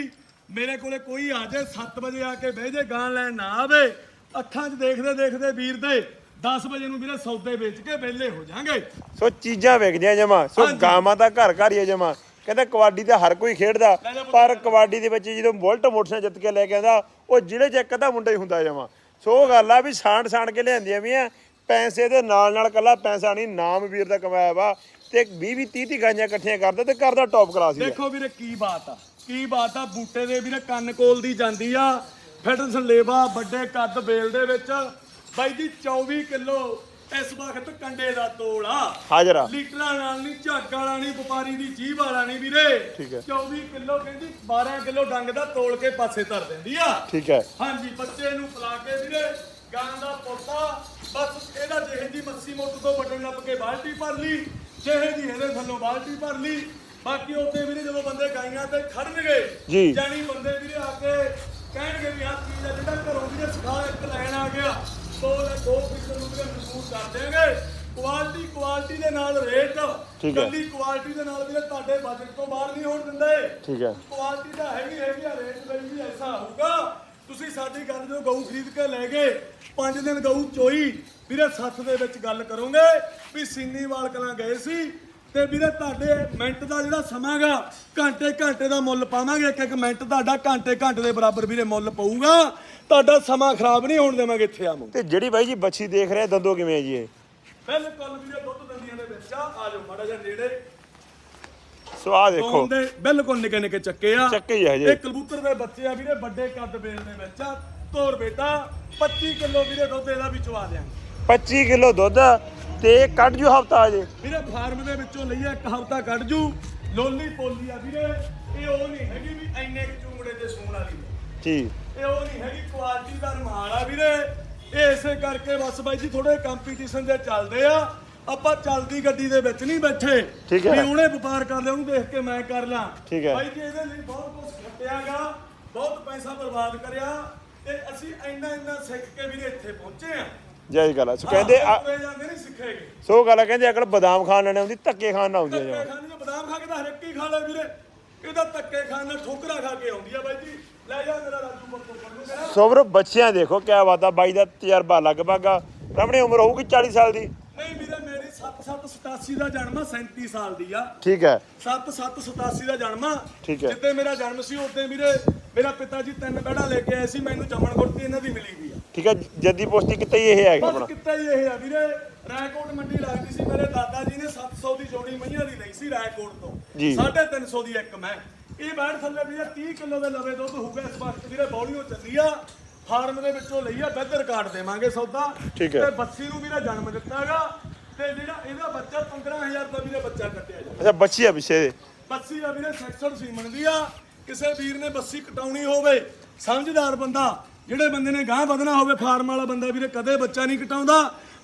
ਮੇਰੇ ਕੋਲੇ ਕੋਈ ਆ ਜਾਏ 7 ਵਜੇ ਆ ਕੇ ਬਹਿ ਜੇ ਗਾਂ ਲੈਣ ਨਾ ਆਵੇ। ਅੱਖਾਂ 'ਚ ਦੇਖਦੇ ਦੇਖਦੇ ਵੀਰ ਦੇ 10 ਵਜੇ ਨੂੰ ਵੀਰੇ ਸੌਦੇ ਵੇਚ ਕੇ ਵਿਹਲੇ ਹੋ ਜਾਾਂਗੇ। ਸੋ ਚੀਜ਼ਾਂ ਵਿਕਦੀਆਂ ਜਮਾ ਸੋ। ਗਾਵਾਂ ਤਾਂ ਘਰ ਘਰ ਹੀ ਹੈ ਜਮਾ। ਕਹਿੰਦਾ ਕਬੱਡੀ ਤਾਂ ਹਰ ਕੋਈ ਖੇਡਦਾ ਜਾ। ਪਰ ਕਬੱਡੀ ਦੇ ਵਿੱਚ ਜਦੋਂ ਬੁਲਟ ਮੋਟਰਸਾਈਕਲ ਜਿੱਤ ਕੇ ਲੈ ਕੇ ਆਂਦਾ ਉਹ ਜਿਹੜੇ ਚ ਇੱਕ ਅੱਧਾ ਮੁੰਡਾ ਹੀ ਹੁੰਦਾ ਜਮਾ। ਸੋ ਗੱਲ ਆ ਵੀ ਸਾਂਡ ਸਾਂਡ ਕੇ ਲਿਆਂਦੀਆਂ ਵੀ ਆ ਪੈਸੇ ਦੇ ਨਾਲ ਨਾਲ ਕੱਲਾ ਪੈਸਾ ਨਹੀਂ ਨਾਮ ਵੀਰ ਦਾ ਕਮਾਇਆ ਵਾ ਤੇ 20 20 30 30 ਗਾਈਆਂ ਇਕੱਠੀਆਂ ਕਰਦਾ ਤੇ ਕਰਦਾ ਟੌਪ ਕਲਾਸ ਹੀ ਆ। ਦੇਖੋ ਵੀਰੇ ਕੀ ਬਾਤ ਆ ਕੀ ਬਾਤ ਆ ਬੂਟੇ ਦੇ ਵੀਰੇ ਕੰਨ ਕੋਲ ਦੀ ਜਾਂਦੀ ਆ ਫੈਡਰਸਨ ਲੇਵਾ ਵੱਡੇ ਕੱਦ ਬੇਲ ਦੇ ਵਿੱਚ ਬਾਈ ਜੀ 24 ਕਿਲੋ ਇਸ ਵਕਤ ਕੰਡੇ ਦਾ ਤੋਲ ਆ। ਹਾਜ਼ਰ ਆ। ਲੀਟਰਾਂ ਨਾਲ ਨਹੀਂ ਝੱਗ ਵਾਲਾ ਨਹੀਂ ਵਪਾਰੀ ਦੀ ਜੀਭ ਵਾਲਾ ਨਹੀਂ ਵੀਰੇ। ਠੀਕ ਹੈ। 24 ਕਿਲੋ ਕਹਿੰਦੀ 12 ਕਿਲੋ ਡੰਗ ਦਾ ਤੋਲ ਕੇ ਪਾਸੇ ਧਰ ਦਿੰਦੀ ਆ। ਠੀਕ ਹੈ। ਹਾਂਜੀ ਬੱਚੇ ਨੂੰ ਪਿਲਾ ਕੇ ਵੀਰੇ ਗਾਂ ਦਾ ਪੋਤਾ ਬਸ ਇਹਦਾ ਜਿਹੇ ਦੀ ਮੱਸੀ ਮੁੱਟ ਤੋਂ ਬਟਨ ਨੱਪ ਕੇ ਬਾਲਟੀ ਭਰ ਲਈ ਜਿਹੇ ਦੀ ਇਹਦੇ ਥੱਲੋਂ ਬਾਲਟੀ ਭਰ ਲਈ। ਬਾਕੀ ਉੱਤੇ ਵੀਰੇ ਜਦੋਂ ਬੰਦੇ ਗਾਈਆਂ ਤੇ ਖੜਨਗੇ ਜੀ। ਜਾਨੀ ਬੰਦੇ ਵੀਰੇ ਆ ਕੇ ਕਹਿਣਗੇ ਵੀ ਆਹ ਚੀਜ਼ ਆ ਜਿਹੜਾ ਘਰੋਂ ਵੀਰੇ ਸਿਖਾ ਇੱਕ ਲੈਣ ਆ ਗਿਆ ਦੋ ਲੈ ਦੋ ਪਿੱਛੇ ਨੂੰ ਵੀਰੇ ਮਜ਼ਬੂਤ ਕਰ ਦੇਣਗੇ ਕੁਆਲਿਟੀ ਕੁਆਲਿਟੀ ਦੇ ਨਾਲ ਰੇਟ। ਕੱਲੀ ਕੁਆਲਿਟੀ ਦੇ ਨਾਲ ਵੀਰੇ ਤੁਹਾਡੇ ਬਜਟ ਤੋਂ ਬਾਹਰ ਨਹੀਂ ਹੋਣ ਦਿੰਦੇ। ਠੀਕ ਹੈ। ਕੁਆਲਿਟੀ ਤਾਂ ਹੈਗੀ ਹੈਗੀ ਆ ਰੇਟ ਦਾ ਵੀ ਐਸਾ ਹੋਊਗਾ। ਤੁਸੀਂ ਸਾਡੀ ਗੱਲ ਜੋ ਗਊ ਖਰੀਦ ਕੇ ਲੈ ਗਏ ਪੰਜ ਦਿਨ ਗਊ ਚੋਈ ਵੀਰੇ ਸੱਤ ਦੇ ਵਿੱਚ ਗੱਲ ਕਰੋਗੇ ਵੀ ਸਿੰਨੀਵਾਲ ਕਲਾਂ ਗਏ ਸੀ ਤੇ ਵੀਰੇ ਤੁਹਾਡੇ ਮਿੰਟ ਦਾ ਜਿਹੜਾ ਸਮਾਂਗਾ ਘੰਟੇ ਘੰਟੇ ਦਾ ਮੁੱਲ ਪਾਵਾਂਗੇ ਇੱਕ ਇੱਕ ਮਿੰਟ ਤੁਹਾਡਾ ਘੰਟੇ ਘੰਟੇ ਦੇ ਬਰਾਬਰ ਵੀਰੇ ਮੁੱਲ ਪਊਗਾ। ਤੁਹਾਡਾ ਸਮਾਂ ਖਰਾਬ ਨਹੀਂ ਹੋਣ ਦੇਵਾਂਗੇ ਇੱਥੇ ਆਵੋ ਤੇ ਜਿਹੜੀ ਬਾਈ ਜੀ ਬੱਚੀ ਦੇਖ ਰਹੇ ਦੰਦੋ ਕਿਵੇਂ ਜੀ ਇਹ? ਬਿਲਕੁਲ ਵੀਰੇ ਦੁੱਧ ਦੰਦੀਆਂ ਦੇ ਵਿੱਚ ਆ ਆ ਜਾਓ ਮਾੜਾ ਜਿਹਾ ਨੇੜੇ। ਸੋ ਆ ਦੇਖੋ। ਦੇ ਬਿਲਕੁਲ ਨਿੱਕੇ ਨਿੱਕੇ ਚੱਕੇ ਆ। ਚੱਕੇ ਹੀ ਆ ਹਜੇ। ਇਹ ਕਬੂਤਰ ਦੇ ਬੱਚੇ ਆ ਵੀਰੇ ਵੱਡੇ ਕੱਦ ਬੇਲ ਦੇ ਵਿੱਚ ਆ। ਤੋਰ ਬੇਟਾ 25 ਕਿਲੋ ਵੀਰੇ ਦੁੱਧ ਇਹਦਾ ਵੀ ਚਵਾ ਦਿਆਂਗੇ। 25 ਕਿਲੋ ਦੁੱਧ ਤੇ ਕੱਢ ਜੂ ਹਫਤਾ ਅਜੇ ਵੀਰੇ ਫਾਰਮ ਦੇ ਵਿੱਚੋਂ ਲਈਆ ਇੱਕ ਹਫਤਾ ਕੱਢ ਜੂ। ਲੋਲੀ ਪੋਲੀ ਆ ਵੀਰੇ ਇਹ ਉਹ ਨਹੀਂ ਹੈਗੀ ਵੀ ਐਨੇ ਕੁ ਚੂੰਗੜੇ ਤੇ ਸੂਣ ਵਾਲੀ। ਜੀ ਇਹ ਉਹ ਨਹੀਂ ਹੈਗੀ ਕੁਆਲਿਟੀ ਦਾ ਰਮਾਲ ਆ ਵੀਰੇ। ਇਹ ਇਸੇ ਕਰਕੇ ਬਸ ਬਾਈ ਜੀ ਥੋੜੇ ਕੰਪੀਟੀਸ਼ਨ ਦੇ ਚੱਲਦੇ ਆ। ਆਪਾਂ ਚੱਲਦੀ ਗੱਡੀ ਦੇ ਵਿੱਚ ਨਹੀਂ ਬੈਠੇ। ਠੀਕ ਹੈ। ਵੀ ਉਹਨੇ ਵਪਾਰ ਕਰ ਲਿਆ ਉਹਨੂੰ ਦੇਖ ਕੇ ਮੈਂ ਕਰ ਲਾਂ। ਠੀਕ ਹੈ। ਬਾਈ ਜੀ ਇਹਦੇ ਲਈ ਬਹੁਤ ਕੁਝ ਖੱਟਿਆਗਾ ਬਹੁਤ ਪੈਸਾ ਬਰਬਾਦ ਕਰਿਆ ਤੇ ਅਸੀਂ ਇੰਨਾ ਇੰਨਾ ਸਿੱਖ ਕੇ ਵੀਰੇ ਇੱਥੇ ਪਹੁੰਚੇ ਆ ਜੈ ਗੱਲ ਆ। ਸੋ ਕਹਿੰਦੇ ਆ- ਤੁਰੇ ਜਾਂਦੇ ਨਹੀਂ ਸਿੱਖੇਗੇ। ਸੋ ਗੱਲ ਆ, ਕਹਿੰਦੇ ਅਕਲ ਬਦਾਮ ਖਾਣ ਲੈਣੇ ਹੁੰਦੀ ਧੱਕੇ ਖਾਣ ਨਾ ਆਉਂਦੀ ਆ ਧੱਕੇ ਜਮਾਂ। ਖਾਣ ਨੂੰ ਬਦਾਮ ਖਾ ਕੇ ਤਾਂ ਹਰ ਇੱਕ ਹੀ ਖਾ ਲੈ ਵੀਰੇ। ਇਹਦਾ ਧੱਕੇ ਖਾਣ ਨਾਲ ਠੋਕਰਾ ਖਾ ਕੇ ਆਉਂਦੀ ਆ ਬਾਈ ਜੀ। ਲੈ ਜਾ ਮੇਰਾ ਰਾਜੂ ਬੱਤੋ ਪੜੂ ਕਰਾ ਸੋ ਵੀਰੋ ਬੱਚਿਆਂ ਦੇਖੋ ਕਿਆ ਬਾਤ ਆ ਬਾਈ ਦਾ ਤਜਰਬਾ ਲਗਭਗ ਆ। ਆਪਣੀ ਉਮਰ ਹੋਊਗੀ 40 ਸਾਲ ਦੀ। ਨਹੀਂ ਵੀਰੇ ਮੇਰੀ 7787 ਦਾ ਜਨਮ ਆ 37 ਸਾਲ ਦੀ ਆ। ਠੀਕ ਹੈ। 7787 ਦਾ ਜਨਮ ਆ। ਠੀਕ ਹੈ। ਜਿੱਦੇ ਮੇਰਾ ਜਨਮ ਸੀ ਉਦੋਂ ਵੀਰੇ ਮੇਰਾ ਪਿਤਾ ਜੀ ਤਿੰਨ ਬੈੜਾ ਲੈ ਕੇ ਆਏ ਸੀ ਮੈਨੂੰ ਜੰਮਣ ਗੁਰਤੀ ਇਹਨਾਂ ਦੀ ਮਿਲੀ ਵੀ ਆ। ਠੀਕ ਹੈ ਜੱਦੀ ਪੋਸਟੀ ਕਿਤੇ ਹੀ ਇਹ ਹੈਗਾ ਬਸ ਆਪਣਾ? ਕਿੱਤਾ ਹੀ ਇਹ ਆ ਵੀਰੇ ਰਾਏਕੋਟ ਮੰਡੀ ਲੱਗਦੀ ਸੀ ਮੇਰੇ ਦਾਦਾ ਜੀ ਨੇ 700 ਦੀ ਜੋੜੀ ਮਈਆਂ ਦੀ ਲਈ ਸੀ ਰਾਏਕੋਟ ਤੋਂ। ਜੀ। 350 ਦੀ ਇੱਕ ਮੈਂ। ਇਹ ਬੈੜ ਥੱਲੇ ਵੀਰੇ 30 ਕਿਲੋ ਦੇ ਲਵੇ ਦੁੱਧ ਹੋਊਗਾ ਇਸ ਵਕਤ ਵੀਰੇ ਬੌਲੀਓ ਚੱਲੀ ਆ। ਫਾਰਮ ਦੇ ਵਿੱਚੋਂ ਲਈ ਆ ਬਿੱਧ ਰਿਕਾਰਡ ਦੇਵਾਂਗੇ ਸੌਦਾ। ਠੀਕ ਹੈ। ਤੇ ਬੱਸੀ ਨੂੰ ਵੀਰੇ ਜਨਮ ਦਿੱਤਾਗਾ ਤੇ ਜਿਹੜਾ ਇਹਦਾ ਬੱਚਾ 15000 ਦਾ ਵੀਰੇ ਬੱਚਾ ਕੱਟਿਆ ਜਾ। ਅੱਛਾ ਬੱਚੀ ਆ ਪਿੱਛੇ ਬੱਸੀ ਆ ਵੀਰੇ ਸੈਕਸ਼ਨ ਸੀਮਨ ਦੀ ਆ। ਕਿਸੇ ਵੀਰ ਨੇ ਬੱਸੀ ਕਟਾਉਣੀ ਹੋਵੇ ਸਮਝਦਾਰ ਬੰਦਾ ਜਿਹੜੇ ਬੰਦੇ ਨੇ ਗਾਂ ਵਧਣਾ ਹੋਵੇ ਫਾਰਮ ਵਾਲਾ ਬੰਦਾ ਵੀਰੇ ਕਦੇ ਬੱਚਾ ਨਹੀਂ ਕਟਾਉਂਦਾ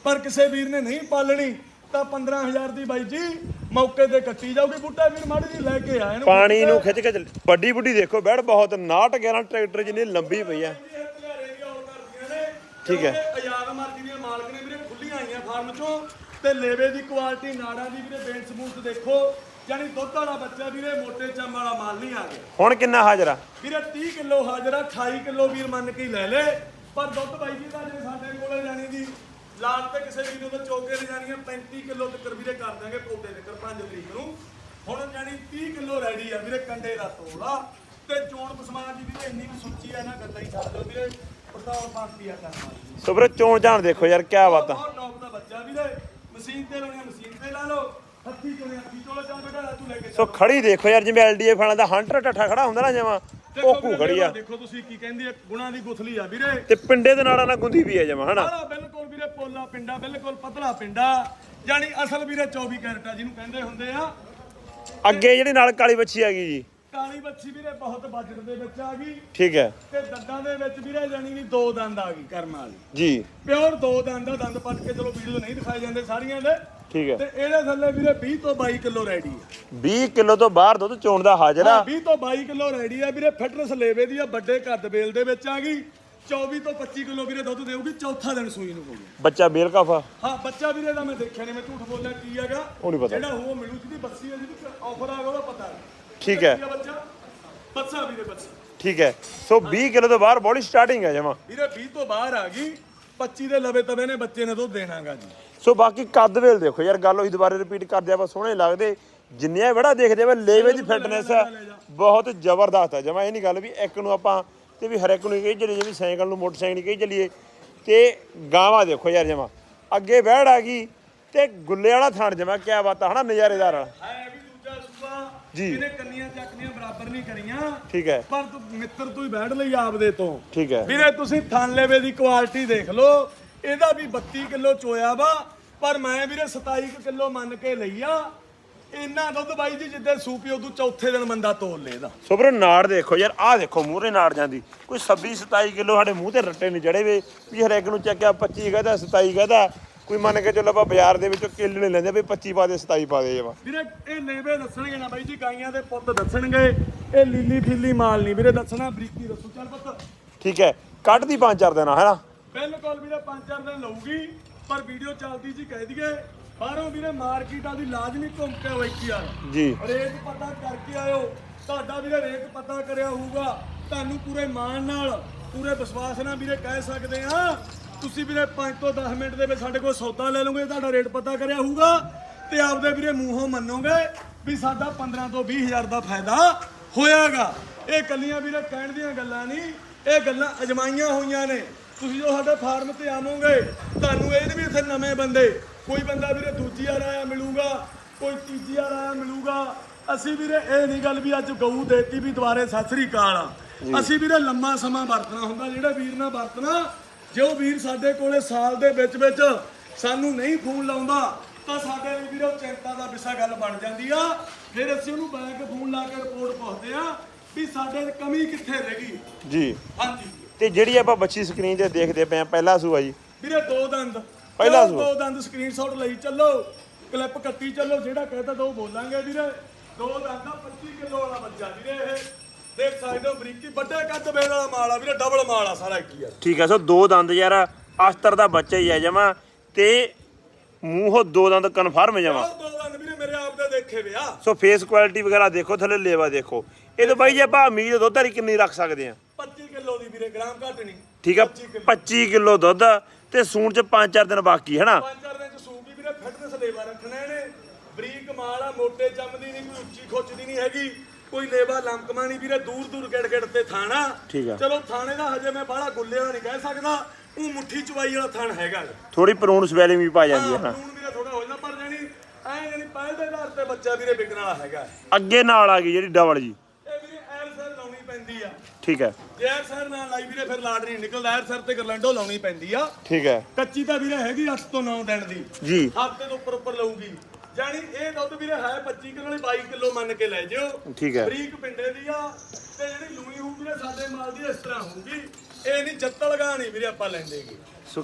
ਪਰ ਕਿਸੇ ਵੀਰ ਨੇ ਨਹੀਂ ਪਾਲਣੀ ਤਾਂ 15000 ਦੀ ਬਾਈ ਜੀ ਮੌਕੇ ਤੇ ਕੱਟੀ ਜਾਊਗੀ। ਬੂਟਾ ਵੀਰ ਮਾੜੀ ਜੀ ਲੈ ਕੇ ਆ ਇਹਨੂੰ ਪਾਣੀ ਨੂੰ ਖਿੱਚ ਕੇ ਵੱਡੀ ਬੁੱਢੀ ਦੇਖੋ ਬੈੜ ਬਹੁਤ 69 11 ਟਰੈਕਟਰ ਜਿੰਨੀ ਲੰਬੀ ਪਈ ਆ। ਇਹ ਨੇ ਠੀਕ ਹੈ। ਆਜ਼ਾਦ ਮਰਜ਼ੀ ਦੀਆਂ ਮਾਲਕ ਨੇ ਵੀਰੇ ਖੁੱਲੀਆਂ ਆਈਆਂ ਫਾਰਮ ਚੋਂ। ਤੇ ਲੇਵੇ ਦੀ ਕੁਆਲਿਟੀ ਨਾੜਾਂ ਦੀ ਵੀਰੇ ਬੇਨ ਸਬੂਤ ਦੇਖੋ। ਯਾਨੀ ਦੁੱਧ ਵਾਲਾ ਬੱਚਾ ਵੀਰੇ ਮੋਟੇ ਚੰਮ ਵਾਲਾ ਮਾਲ ਨਹੀਂ ਆ ਗਿਆ। ਹੁਣ ਕਿੰਨਾ ਹਾਜ਼ਰ ਵੀਰੇ 30 ਕਿਲੋ ਹਾਜ਼ਰਾ 28 ਕਿਲੋ ਵੀਰ ਮੰਨ ਕੇ ਹੀ ਲੈ ਲੈ। ਪਰ ਦੁੱਧ ਬਾਈ ਜੀ ਦਾ ਜੇ ਸਾਡੇ ਕੋਲੇ ਜਾਣੀ ਦੀ ਲਾਲ ਤੇ ਕਿਸੇ ਵੀਰ ਨੂੰ ਤਾਂ ਚੋਕੇ ਲੈ ਜਾਣੀਆਂ 35 ਕਿਲੋ ਤੱਕ ਵੀਰੇ ਕਰ ਦਾਂਗੇ ਪੌਦੇ ਤੱਕ 5 ਤਰੀਕ ਨੂੰ। ਹੁਣ ਜਾਣੀ 30 ਕਿਲੋ ਰੈਡੀ ਆ ਵੀਰੇ ਕੰਡੇ ਦਾ ਤੋਲਾ ਤੇ ਚੋਣ ਪਸਮਾਨ ਦੀ ਵੀਰੇ ਇੰਨੀ ਕੁ ਸੁੱਚੀ ਆ ਨਾ ਗੱਲਾਂ ਹੀ ਛੱਡ ਦਿਓ ਵੀਰੇ। ਪਰਤਾਲ ਪਾਰਟੀ ਆ ਕਰਨ ਵਾਲੀ ਸੋ ਵੀਰੋ ਚੋਣ ਜਾਣ ਦੇਖੋ ਯਾਰ ਕਿਆ ਬਾਤ ਆ। ਬਹੁਤ ਟੌਪ ਦਾ ਬੱਚਾ ਵੀਰੇ। ਮਸ਼ੀਨ ਤੇ ਲਾਉਣੀ ਆ, ਮਸ਼ੀਨ ਤੇ ਲਾ ਲਓ। ਹੱਥੀ ਚੋਣੇ ਹੱਥੀ ਚੋਲੋ ਚੱਲ ਬੇਟਾ ਤੂੰ ਲੈ ਕੇ ਸੋ ਖੜੀ ਦੇਖੋ ਯਾਰ ਜਿਵੇਂ ਐਲਡੀਏ ਫਾਣਾ ਦਾ ਹੰਟਰ ਠੱਠਾ ਖੜਾ ਹੁੰਦਾ ਨਾ ਜਮਾ ਉਹ ਵੀਰੇ, ਖੜੀ ਆ ਦੇਖੋ ਤੁਸੀਂ ਕੀ ਕਹਿੰਦੀ ਆ ਗੁਣਾ ਦੀ ਗੁਥਲੀ ਆ ਵੀਰੇ। ਤੇ ਪਿੰਡੇ ਦੇ ਨਾੜਾਂ ਨਾਲ ਗੁੰਦੀ ਵੀ ਆ ਜਮਾ ਹਨਾ? ਬਿਲਕੁਲ ਵੀਰੇ ਪੋਲਾ ਪਿੰਡਾ ਬਿਲਕੁਲ ਪਤਲਾ ਪਿੰਡਾ। ਯਾਨੀ ਅਸਲ ਵੀਰੇ 24 ਕੈਰਟ ਜਿਹਨੂੰ ਕਹਿੰਦੇ ਹੁੰਦੇ ਆ। ਅੱਗੇ ਜਿਹੜੀ ਨਾਲ ਕਾਲੀ ਬੱਚੀ ਆ ਗਈ ਜੀ। ਕਾਲੀ ਬੱਚੀ ਵੀਰੇ ਬਹੁਤ ਬਜਟ ਦੇ ਵਿੱਚ ਆ ਗਈ। ਠੀਕ ਹੈ। ਤੇ ਦੰਦਾਂ ਦੇ ਵਿੱਚ ਵੀਰੇ ਜਾਨੀ ਵੀ ਦੋ ਦੰਦ ਆ ਗਈ। ਕਰਮ ਵਾਲੀ। ਜੀ। ਪਿਓਰ ਦੋ ਦੰਦ ਆ ਦੰਦ ਪੱਟ ਕੇ ਚਲੋ ਵੀਡੀਓ ਨਹੀਂ ਦਿਖਾਏ ਜਾਂਦੇ ਸਾਰੀਆਂ ਦੇ। ਠੀਕ ਹੈ। ਤੇ ਇਹਦੇ ਥੱਲੇ ਵੀਰੇ 20 ਤੋਂ 22 ਕਿਲੋ ਰੈਡੀ ਆ। 20 ਕਿਲੋ ਤੋਂ ਬਾਹਰ ਦੁੱਧ ਚੋਣ ਦਾ ਹਾਜ਼ਰ ਆ। 20 ਤੋਂ 22 ਕਿਲੋ ਰੈਡੀ ਆ ਵੀਰੇ। ਫਿਟਨੈਸ ਲੇਵੇ ਦੀ ਆ ਵੱਡੇ ਕੱਦ ਬੇਲ ਦੇ ਵਿੱਚ ਆ ਗਈ। 24 ਤੋਂ 25 ਕਿਲੋ ਵੀਰੇ ਦੁੱਧ ਦੇਊਗੀ ਚੌਥਾ ਦਿਨ ਸੂਈ ਨੂੰ ਹੋਊਗੀ ਬੱਚਾ ਬੇਲ ਕਾਫਾ। ਹਾਂ ਬੱਚਾ ਵੀਰੇ ਦਾ ਮੈਂ ਦੇਖਿਆ ਨਹੀਂ ਮੈਂ ਝੂਠ ਬੋਲਿਆ ਕੀ ਹੈਗਾ? ਉਹ ਨਹੀਂ ਪਤਾ। ਜਿਹੜਾ ਉਹ ਮਿਲੂ ਜਿਹਦੀ ਬੱਸੀ ਹੈ ਜਿਹਦੀ ਆਫਰ ਆ ਗਿਆ ਉਹਦਾ ਪਤਾ ਨਹੀਂ। ਠੀਕ ਹੈ। ਆ ਬੱਚਾ ਬੱਚਾ ਵੀਰੇ ਬੱਚਾ ਠੀਕ ਹੈ। ਸੋ 20 ਕਿਲੋ ਤੋਂ ਬਾਹਰ ਬੋਡੀ ਸਟਾਰਟਿੰਗ ਹੈ ਜਮਾ। ਵੀਰੇ 20 ਤੋਂ ਬਾਹਰ ਆ ਗਈ। 25 ਦੇ ਲਵੇ ਤਵੇ ਨੇ ਬੱਚੇ ਨੇ ਦੁੱਧ ਦੇਣਾਗਾ ਜੀ। ਸੋ ਬਾਕੀ ਕੱਦ ਵੇਲ ਦੇਖੋ ਯਾਰ ਗੱਲ ਉਹੀ ਦੁਬਾਰੇ ਰਿਪੀਟ ਕਰਦੇ ਆਪਾਂ ਸੋਹਣੇ ਲੱਗਦੇ। ਜਿੰਨੇ ਬੜਾ ਦੇਖਦੇ ਆ ਲੇਵੇ ਦੀ ਫਿਟਨੈਸ ਹੈ ਬਹੁਤ ਜ਼ਬਰਦਸਤ ਹੈ ਜਮਾ ਇਹ ਨਹੀਂ ਗੱਲ ਵੀ ਇੱਕ ਨੂੰ ਆਪਾਂ ਤੇ ਵੀ ਹਰ ਇੱਕ ਨੂੰ ਕਹੀ ਚੱਲੀਏ ਜਿਵੇਂ ਸਾਈਕਲ ਨੂੰ ਮੋਟਰਸਾਈਕਲ ਨਹੀਂ ਕਹੀ ਚੱਲੀਏ। ਤੇ ਗਾਵਾਂ ਦੇਖੋ ਯਾਰ ਜਮਾ ਅੱਗੇ ਬਹਿੜ ਆ ਗਈ ਤੇ ਗੁੱਲੇ ਵਾਲਾ ਥਾਣ ਜਮਾ ਕਿਆ ਬਾਤ ਆ ਹਨਾ ਨਜ਼ਾਰੇਦਾਰ ਵਾਲਾ। ਹੈ ਵੀ ਜੀ। ਇਹਨੇ ਕੰਨੀਆਂ ਚੱਕਨੀਆਂ ਬਰਾਬਰ ਨਹੀਂ ਕਰੀਆਂ। ਠੀਕ ਹੈ। ਪਰ ਤੂੰ ਮਿੱਤਰ ਤੂੰ ਹੀ ਬੈਠ ਲਈ ਆਪਦੇ ਤੋਂ। ਠੀਕ ਹੈ। ਵੀਰੇ ਤੁਸੀਂ ਥਣ ਲੇਵੇ ਦੀ ਕੁਆਲਿਟੀ ਦੇਖ ਲਓ। ਇਹਦਾ ਵੀ 32 ਕਿਲੋ ਚੋਇਆ ਵਾ ਪਰ ਮੈਂ ਵੀਰੇ 27 ਕੁ ਕਿਲੋ ਮੰਨ ਕੇ ਲਈ ਆ। ਇੰਨਾ ਦੁੱਧ ਬਾਈ ਜੀ ਜਿੱਦੇ ਸੂਪੀ ਉਦੋਂ ਚੌਥੇ ਦਿਨ ਬੰਦਾ ਤੋਲ ਲੇ ਇਹਦਾ। ਸੋ ਵੀਰੋ ਨਾੜ ਦੇਖੋ ਯਾਰ ਆਹ ਦੇਖੋ ਮੂਹਰੇ ਨਾੜ ਜਾਂਦੀ। ਕੋਈ 26 27 ਕਿਲੋ ਸਾਡੇ ਮੂੰਹ ਤੇ ਰੱਟੇ ਨਹੀਂ ਜੜੇ ਵੇ। ਵੀ ਹਰ ਇੱਕ ਨੂੰ ਚੱਕਿਆ 25 ਕਹਦਾ 27 ਕਹਦਾ ਕੋਈ ਮੰਨ ਕੇ ਚੱਲੋ ਆਪਾਂ ਬਾਜ਼ਾਰ ਦੇ ਵਿੱਚੋਂ ਕਿੱਲ ਨਹੀਂ ਲੈਂਦੇ ਵੀ 25 ਪਾ ਦੇ 27 ਪਾ ਦੇ ਜਮਾ ਵੀਰੇ ਇਹ ਲੇਵੇ ਦੱਸਣਗੇ ਨਾ ਬਾਈ ਜੀ ਗਾਈਆਂ ਦੇ ਪੁੱਤ ਦੱਸਣਗੇ। ਇਹ ਲੀਲੀ ਫਿੱਲੀ ਮਾਲ ਨਹੀਂ ਵੀਰੇ ਦੱਸਣਾ ਬਰੀਕੀ ਦੱਸੂ ਚੱਲ ਪੁੱਤ। ਠੀਕ ਹੈ ਕੱਢਦੀ ਪੰਜ ਚਾਰ ਦਿਨ ਹੈ ਨਾ? ਬਿਲਕੁਲ ਵੀਰੇ ਪੰਜ ਚਾਰ ਦਿਨ ਲਊਗੀ ਪਰ ਵੀਡੀਓ ਚੱਲਦੀ ਜੀ ਕਹਿ ਦਈਏ ਬਾਹਰੋਂ ਵੀਰੇ ਮਾਰਕੀਟ ਆ ਦੀ ਲਾਜ਼ਮੀ ਘੁੰਮ ਕੇ ਵੇਖੀ ਯਾਰ। ਜੀ। ਰੇਟ ਪਤਾ ਕਰਕੇ ਆਇਓ ਤੁਹਾਡਾ ਵੀਰੇ ਰੇਟ ਪਤਾ ਕਰਿਆ ਹੋਊਗਾ ਤੁਹਾਨੂੰ ਪੂਰੇ ਮਾਣ ਨਾਲ ਪੂਰੇ ਵਿਸ਼ਵਾਸ ਨਾਲ ਵੀਰੇ ਕਹਿ ਸਕਦੇ ਆ ਤੁਸੀਂ ਵੀਰੇ 5 ਤੋਂ 10 ਮਿੰਟ ਦੇ ਵਿੱਚ ਸਾਡੇ ਕੋਲ ਸੌਦਾ ਲੈ ਲਓਗੇ ਤੁਹਾਡਾ ਰੇਟ ਪਤਾ ਕਰਿਆ ਹੋਊਗਾ ਤੇ ਆਪਦੇ ਵੀਰੇ ਮੂੰਹੋਂ ਮੰਨੋਗੇ ਵੀ ਸਾਡਾ 15 ਤੋਂ 20 ਹਜ਼ਾਰ ਦਾ ਫਾਇਦਾ ਹੋਇਆਗਾ। ਇਹ ਕੱਲੀਆਂ ਵੀਰੇ ਕਹਿਣ ਦੀਆਂ ਗੱਲਾਂ ਨਹੀਂ ਇਹ ਗੱਲਾਂ ਅਜਮਾਈਆਂ ਹੋਈਆਂ ਨੇ। ਤੁਸੀਂ ਜੋ ਸਾਡੇ ਫਾਰਮ ਤੇ ਆਵੋਗੇ ਤੁਹਾਨੂੰ ਇਹ ਨੀ ਵੀ ਇੱਥੇ ਨਵੇਂ ਬੰਦੇ ਕੋਈ ਬੰਦਾ ਵੀਰੇ ਦੂਜੀ ਵਾਰ ਆਇਆ ਮਿਲੂਗਾ ਕੋਈ ਤੀਜੀ ਵਾਰ ਆਇਆ ਮਿਲੂਗਾ। ਅਸੀਂ ਵੀਰੇ ਇਹ ਨਹੀਂ ਗੱਲ ਵੀ ਅੱਜ ਗਊ ਦੇਤੀ ਵੀ ਦੁਬਾਰੇ ਸਤਿ ਸ੍ਰੀ ਅਕਾਲ ਅਸੀਂ ਵੀਰੇ ਲੰਮਾ ਸਮਾਂ ਵਰਤਣਾ ਹੁੰਦਾ ਜਿਹੜਾ ਵੀਰ ਨਾਲ ਵਰਤਣਾ ਜੇ ਉਹ ਵੀਰ ਸਾਡੇ ਕੋਲੇ ਸਾਲ ਦੇ ਵਿੱਚ ਵਿੱਚ ਸਾਨੂੰ ਨਹੀਂ ਫੋਨ ਲਾਉਂਦਾ ਤਾਂ ਸਾਡੇ ਲਈ ਵੀਰੇ ਚਿੰਤਾ ਦਾ ਵਿਸ਼ਾ ਗੱਲ ਬਣ ਜਾਂਦੀ ਆ। ਫਿਰ ਅਸੀਂ ਉਹਨੂੰ ਬੈਂਕ ਫੋਨ ਲਾ ਕੇ ਰਿਪੋਰਟ ਪੁੱਛਦੇ ਆ ਵੀ ਸਾਡੇ ਕਮੀ ਕਿੱਥੇ ਰਹਿ ਗਈ। ਜੀ। ਹਾਂਜੀ। ਤੇ ਜਿਹੜੀ ਆਪਾਂ ਬੱਚੀ ਸਕਰੀਨ ਤੇ ਦੇਖਦੇ ਪਏ ਆ ਪਹਿਲਾ ਸੂਆ ਜੀ। ਵੀਰੇ ਦੋ ਦੰਦ। ਪਹਿਲਾ ਸੂਆ। ਦੋ ਦੰਦ ਸਕਰੀਨਸ਼ਾਟ ਲਈ ਚੱਲੋ। ਕਲਿੱਪ ਕੱਟੀ ਚੱਲੋ ਜਿਹੜਾ ਕਹਿੰਦਾ ਤਾਂ ਉਹ ਬੋਲਾਂਗੇ ਵੀਰੇ। ਦੋ ਦੰਦ ਦਾ 25 ਕਿਲੋ ਵਾਲਾ ਬੱਚਾ ਵੀਰੇ ਇਹ। ਦੇਖ ਸਕਦੇ ਹੋ ਬਰੀਕੀ ਵੱਡੇ ਕੱਦ ਵੇਲ ਵਾਲਾ ਮਾਲ ਆ ਵੀਰੇ ਡਬਲ ਮਾਲ ਆ ਸਾਰਾ ਇੱਕ ਹੀ ਆ। ਠੀਕ ਹੈ ਸੋ ਦੋ ਦੰਦ ਯਾਰ ਅਸਤਰ ਦਾ ਬੱਚਾ ਹੀ ਹੈ ਜਮਾ ਤੇ ਮੂੰਹੋਂ ਦੋ ਦੰਦ ਕਨਫਰਮ ਜਮਾ। ਆਹ ਦੋ ਦੰਦ ਵੀਰੇ ਮੇਰੇ ਆਪ ਦੇ ਦੇਖੇ ਵੇ ਆ। ਸੋ ਫੇਸ ਕੁਆਲਿਟੀ ਵਗੈਰਾ ਦੇਖੋ ਥੱਲੇ ਲੇਵਾ ਦੇਖੋ। ਇਹ ਤਾਂ ਬਾਈ ਜੀ ਆਪਾਂ ਉਮੀਦ ਦੁੱਧ ਵਾਲੀ ਕਿੰਨੀ ਰੱਖ ਸਕਦੇ ਆ? 25 ਕਿਲੋ ਦੀ ਵੀਰੇ ਗ੍ਰਾਮ ਘੱਟ ਨਹੀਂ। ਠੀਕ ਆ 25 ਕਿਲੋ। ਦੁੱਧ ਤੇ ਸੂਣ ਚ 5-4 ਦਿਨ ਬਾਕੀ ਹੈ ਨਾ ਪੰਜ ਚਾਰ ਦਿਨ ਚ ਸੂਪੀ ਵੀਰੇ ਫਿਟਨੈਸ ਲੇਵਾ ਰੱਖਣਾ ਇਹਨੇ ਬਰੀਕ ਮਾਲ ਆ ਮੋਟੇ ਚੰਮਦੀ ਨਹੀਂ ਕੋਈ ਉੱਚੀ ਖੁੱਚਦੀ ਨਹੀਂ ਹੈਗੀ। ਕੋਈ ਲੇਵਾ ਲੰਕਮਾ ਨਹੀਂ ਵੀਰੇ ਦੂਰ ਦੂਰ ਗਿੜ ਗਿੜ ਤੇ ਥਾਣਾ। ਠੀਕ ਆ। ਚਲੋ ਥਾਣੇ ਦਾ ਹਜੇ ਮੈਂ ਬਾਹਲਾ ਗੁੱਲੇ ਵਾਲਾ ਨਹੀਂ ਕਹਿ ਸਕਦਾ। ਉਹ ਮੁੱਠੀ ਚਵਾਈ ਵਾਲਾ ਥਾਣ ਹੈਗਾ ਥੋੜੀ ਪਰੂਣ ਸਵੈਲਿੰਗ ਵੀ ਪਾ ਜਾਂਦੀ ਹੈ ਨਾ। ਕਾਨੂੰਨ ਵੀਰੇ ਥੋੜਾ ਹੋ ਜਾਂਦਾ ਪਰ ਜਾਨੀ ਐ ਜਾਨੀ ਪਹਿਲ ਦੇ ਆਧਾਰ ਤੇ ਬੱਚਾ ਵੀਰੇ ਵਿਕਣ ਵਾਲਾ ਹੈਗਾ ਅੱਗੇ ਨਾਲ ਆ ਗਈ ਜਿਹੜੀ ਡਬਲ ਜੀ। ਇਹ ਵੀਰੇ ਐਲ ਸਰ ਲਾਉਣੀ ਪੈਂਦੀ ਆ। ਠੀਕ ਹੈ। ਜੇ ਐਲ ਸਰ ਨਾਲ ਲਾਈ ਵੀਰੇ ਫਿਰ ਲਾਟ ਨਹੀਂ ਨਿਕਲਦਾ। ਐਲ ਸਰ ਤੇ ਗਰਲੈਂਡੋ ਲਾਉਣੀ ਪੈਂਦੀ ਆ। ਠੀਕ ਹੈ। ਕੱਚੀ ਤਾਂ ਵੀਰੇ ਹੈਗੀ 8 ਤੋਂ 9 ਦਿਨ ਦੀ। ਜੀ। ਹਫ਼ਤੇ ਤੋਂ ਉੱਪਰ ਉੱਪਰ ਲਊਗੀ। ਜਾਨੀ ਇਹ ਦੁੱਧ ਵੀਰੇ ਹੈ 25 ਕਿਲੋ ਵਾਲੀ 22 ਕਿਲੋ ਮੰਨ ਕੇ ਲੈ ਜਿਓ। ਠੀਕ ਹੈ। ਬਰੀਕ ਪਿੰਡੇ ਦੀ ਆ ਤੇ ਜਿਹੜੀ ਲੂਈ ਹੋਊ ਵੀਰੇ ਸਾਡੇ ਮਾਲ ਦੀ ਇਸ ਤਰ੍ਹਾਂ ਹੋਊਗੀ। ਇਹ ਨਹੀਂ ਜੱਤਲ ਗਾਂ ਨਹੀਂ ਵੀਰੇ ਆਪਾਂ ਲੈਂਦੇਗੇ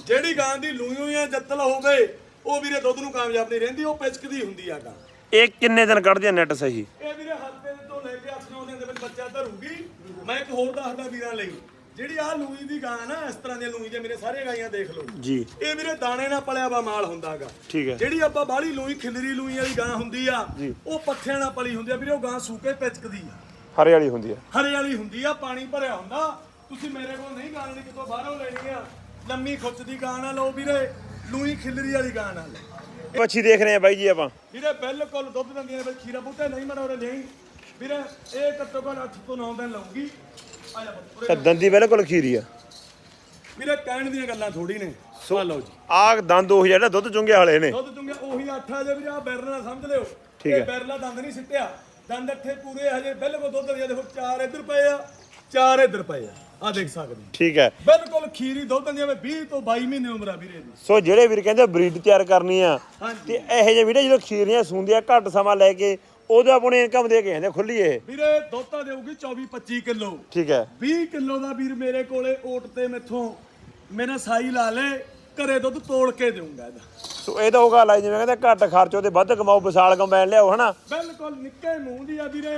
ਜਿਹੜੀ ਗਾਂ ਦੀ ਲੂਈ ਹੋਈ ਆ ਜੱਤਲ ਹੋਵੇ ਉਹ ਵੀਰੇ ਦੁੱਧ ਨੂੰ ਕਾਮਯਾਬ ਨਹੀਂ ਰਹਿੰਦੀ ਉਹ ਪਿਚਕਦੀ ਹੁੰਦੀ ਆ ਗਾਂ। ਇਹ ਕਿੰਨੇ ਦਿਨ ਕੱਢਦੇ ਆ ਨੈਟ ਸਹੀ? ਇਹ ਵੀਰੇ ਹਫ਼ਤੇ ਤੋਂ ਲੈ ਕੇ 8-9 ਦਿਨ ਦੇ ਵਿੱਚ ਬੱਚਾ ਧਰੂਗੀ। ਮੈਂ ਇੱਕ ਹੋਰ ਦੱਸਦਾ ਵੀਰਾਂ ਲਈ। ਜਿਹੜੀ ਆ ਲੂਈ ਦੀ ਗਾਂ ਨਾ ਇਸ ਤਰ੍ਹਾਂ ਦੀਆਂ ਲੂਈ ਦੇ ਮੇਰੇ ਸਾਰੇ ਗਾਈਆਂ ਦੇਖ ਲਓ। ਜੀ। ਇਹ ਵੀਰੇ ਦਾਣੇ ਨਾਲ ਪਲਿਆ ਵਾ ਮਾਲ ਹੁੰਦਾਗਾ। ਠੀਕ ਹੈ। ਜਿਹੜੀ ਆਪਾਂ ਬਾਹਲੀ ਲੂਈ ਖਿਲਰੀ ਲੂਈ ਵਾਲੀ ਗਾਂ ਹੁੰਦੀ ਆ। ਉਹ ਪੱਥਿਆਂ ਨਾਲ ਪਲੀ ਹੁੰਦੀ ਆ। ਵੀਰੇ ਉਹ ਗਾਂ ਸੂਕੇ ਪਿਚਕਦੀ ਆ। ਹਰੇ ਵਾਲੀ ਹੁੰਦੀ ਹੈ ਹਰੇ ਵਾਲੀ ਹੁੰਦੀ ਆ ਪਾਣੀ ਭਰਿਆ ਹੁੰਦਾ। ਤੁਸੀਂ ਮੇਰੇ ਕੋਲ ਨਹੀਂ ਗਾਂ ਲੈਣੀ ਕਿਤੋਂ ਬਾਹਰੋਂ ਲੈਣੀ ਆ। ਲੰਮੀ ਖੁੱਚ ਦੀ ਗਾਂ ਨਾਲ ਲਓ ਵੀਰੇ ਲੂਈ ਖਿਲਰੀ ਵਾਲੀ ਗਾਂ ਨਾਲ। ਮੱਛੀ ਦੇਖ ਰਹੇ ਆ ਬਾਈ ਜੀ ਆਪਾਂ। ਵੀਰੇ ਬਿਲਕੁਲ ਦੁੱਧ ਦਿੰਦੀਆਂ ਨੇ ਖੀਰਾ ਬੂਟੇ ਨਹੀਂ ਮਰਾ ਉਰੇ ਲਈ ਵੀਰੇ ਇਹ ਘੱਟੋ ਘੱਟ 8 ਤੋਂ 9 ਦਿਨ ਲਊਗੀ। ਆ ਜਾ ਪੁੱਤ, ਉਰੇ। ਤਾਂ ਦੰਦੀ ਬਿਲਕੁਲ ਖੀਰੀ ਆ। ਵੀਰੇ ਕਹਿਣ ਦੀਆਂ ਗੱਲਾਂ ਥੋੜੀ ਨੇ। ਸੋ ਲਓ ਜੀ। ਆਹ ਦੰਦ ਉਹ ਜਿਹੜਾ ਦੁੱਧ ਚੁੰਗੇ ਵਾਲੇ ਨੇ। ਦੁੱਧ ਚੁੰਗੇ ਉਹੀ ਅੱਠ ਆ ਜੇ ਵੀਰੇ ਆ ਬੈਰਲਾ ਸਮਝ ਲਿਓ। ਠੀਕ ਹੈ। ਇਹ ਬੈਰਲਾ ਦੰਦ ਨਹੀਂ ਸਿੱਟਿਆ। ਦੰਦ ਅੱਠੇ ਪੂਰੇ ਹਜੇ ਬਿਲਕੁਲ ਦੁੱਧ ਦੇ ਦੇਖੋ ਚਾਰ ਇੱਧਰ ਪਏ ਆ ਚਾਰ ਇੱਧਰ ਪਏ ਆ। ਆ ਦੇਖ ਸਕਦੇ ਹੋ। ਠੀਕ ਹੈ ਬਿਲਕੁਲ ਖੀਰੀ ਦੁੱਧ ਦੀਆਂ 20 ਤੋਂ 22 ਮਹੀਨੇ ਉਮਰ ਆ ਵੀਰੇ ਦੀ ਸੋ ਜਿਹੜੇ ਵੀਰ ਕਹਿੰਦੇ ਬਰੀਡ ਤਿਆਰ ਕਰਨੀ ਆ ਹਾਂਜੀ। ਤੇ ਇਹੋ ਜਿਹੇ ਵੀਡੀਓ ਜਦੋਂ ਖੀਰੀਆਂ ਸੁੰਦੀਆਂ ਘੱਟ ਸਮਾਂ ਲੈ ਕੇ ਉਦੋਂ ਆਪਣੀ ਇਨਕਮ ਦੇ ਕੇ ਜਾਂਦੇ ਖੁੱਲੀ ਇਹ। ਵੀਰੇ ਦੁੱਧ ਤਾਂ ਦੇਊਗੀ 24 25 ਕਿਲੋ। ਠੀਕ ਹੈ। 20 ਕਿਲੋ ਦਾ ਵੀਰ ਮੇਰੇ ਕੋਲੇ ਓਟ ਤੇ ਮੈਥੋਂ ਮੇਰਾ ਸਾਈ ਲਾ ਲੇ ਘਰੇ ਦੁੱਧ ਤੋੜ ਕੇ ਦੇਊਂਗਾ ਇਹਦਾ। ਸੋ ਇਹ ਤਾਂ ਉਹ ਗੱਲ ਆ ਜਿਵੇਂ ਕਹਿੰਦੇ ਘੱਟ ਖਰਚ ਉਹਦੇ ਵੱਧ ਕਮਾਓ ਵਿਸ਼ਾਲ ਕੰਬਾਈਨ ਲਿਆਓ ਹਨਾ? ਬਿਲਕੁਲ ਨਿੱਕੇ ਮੂੰਹ ਦੀ ਆ ਵੀਰੇ।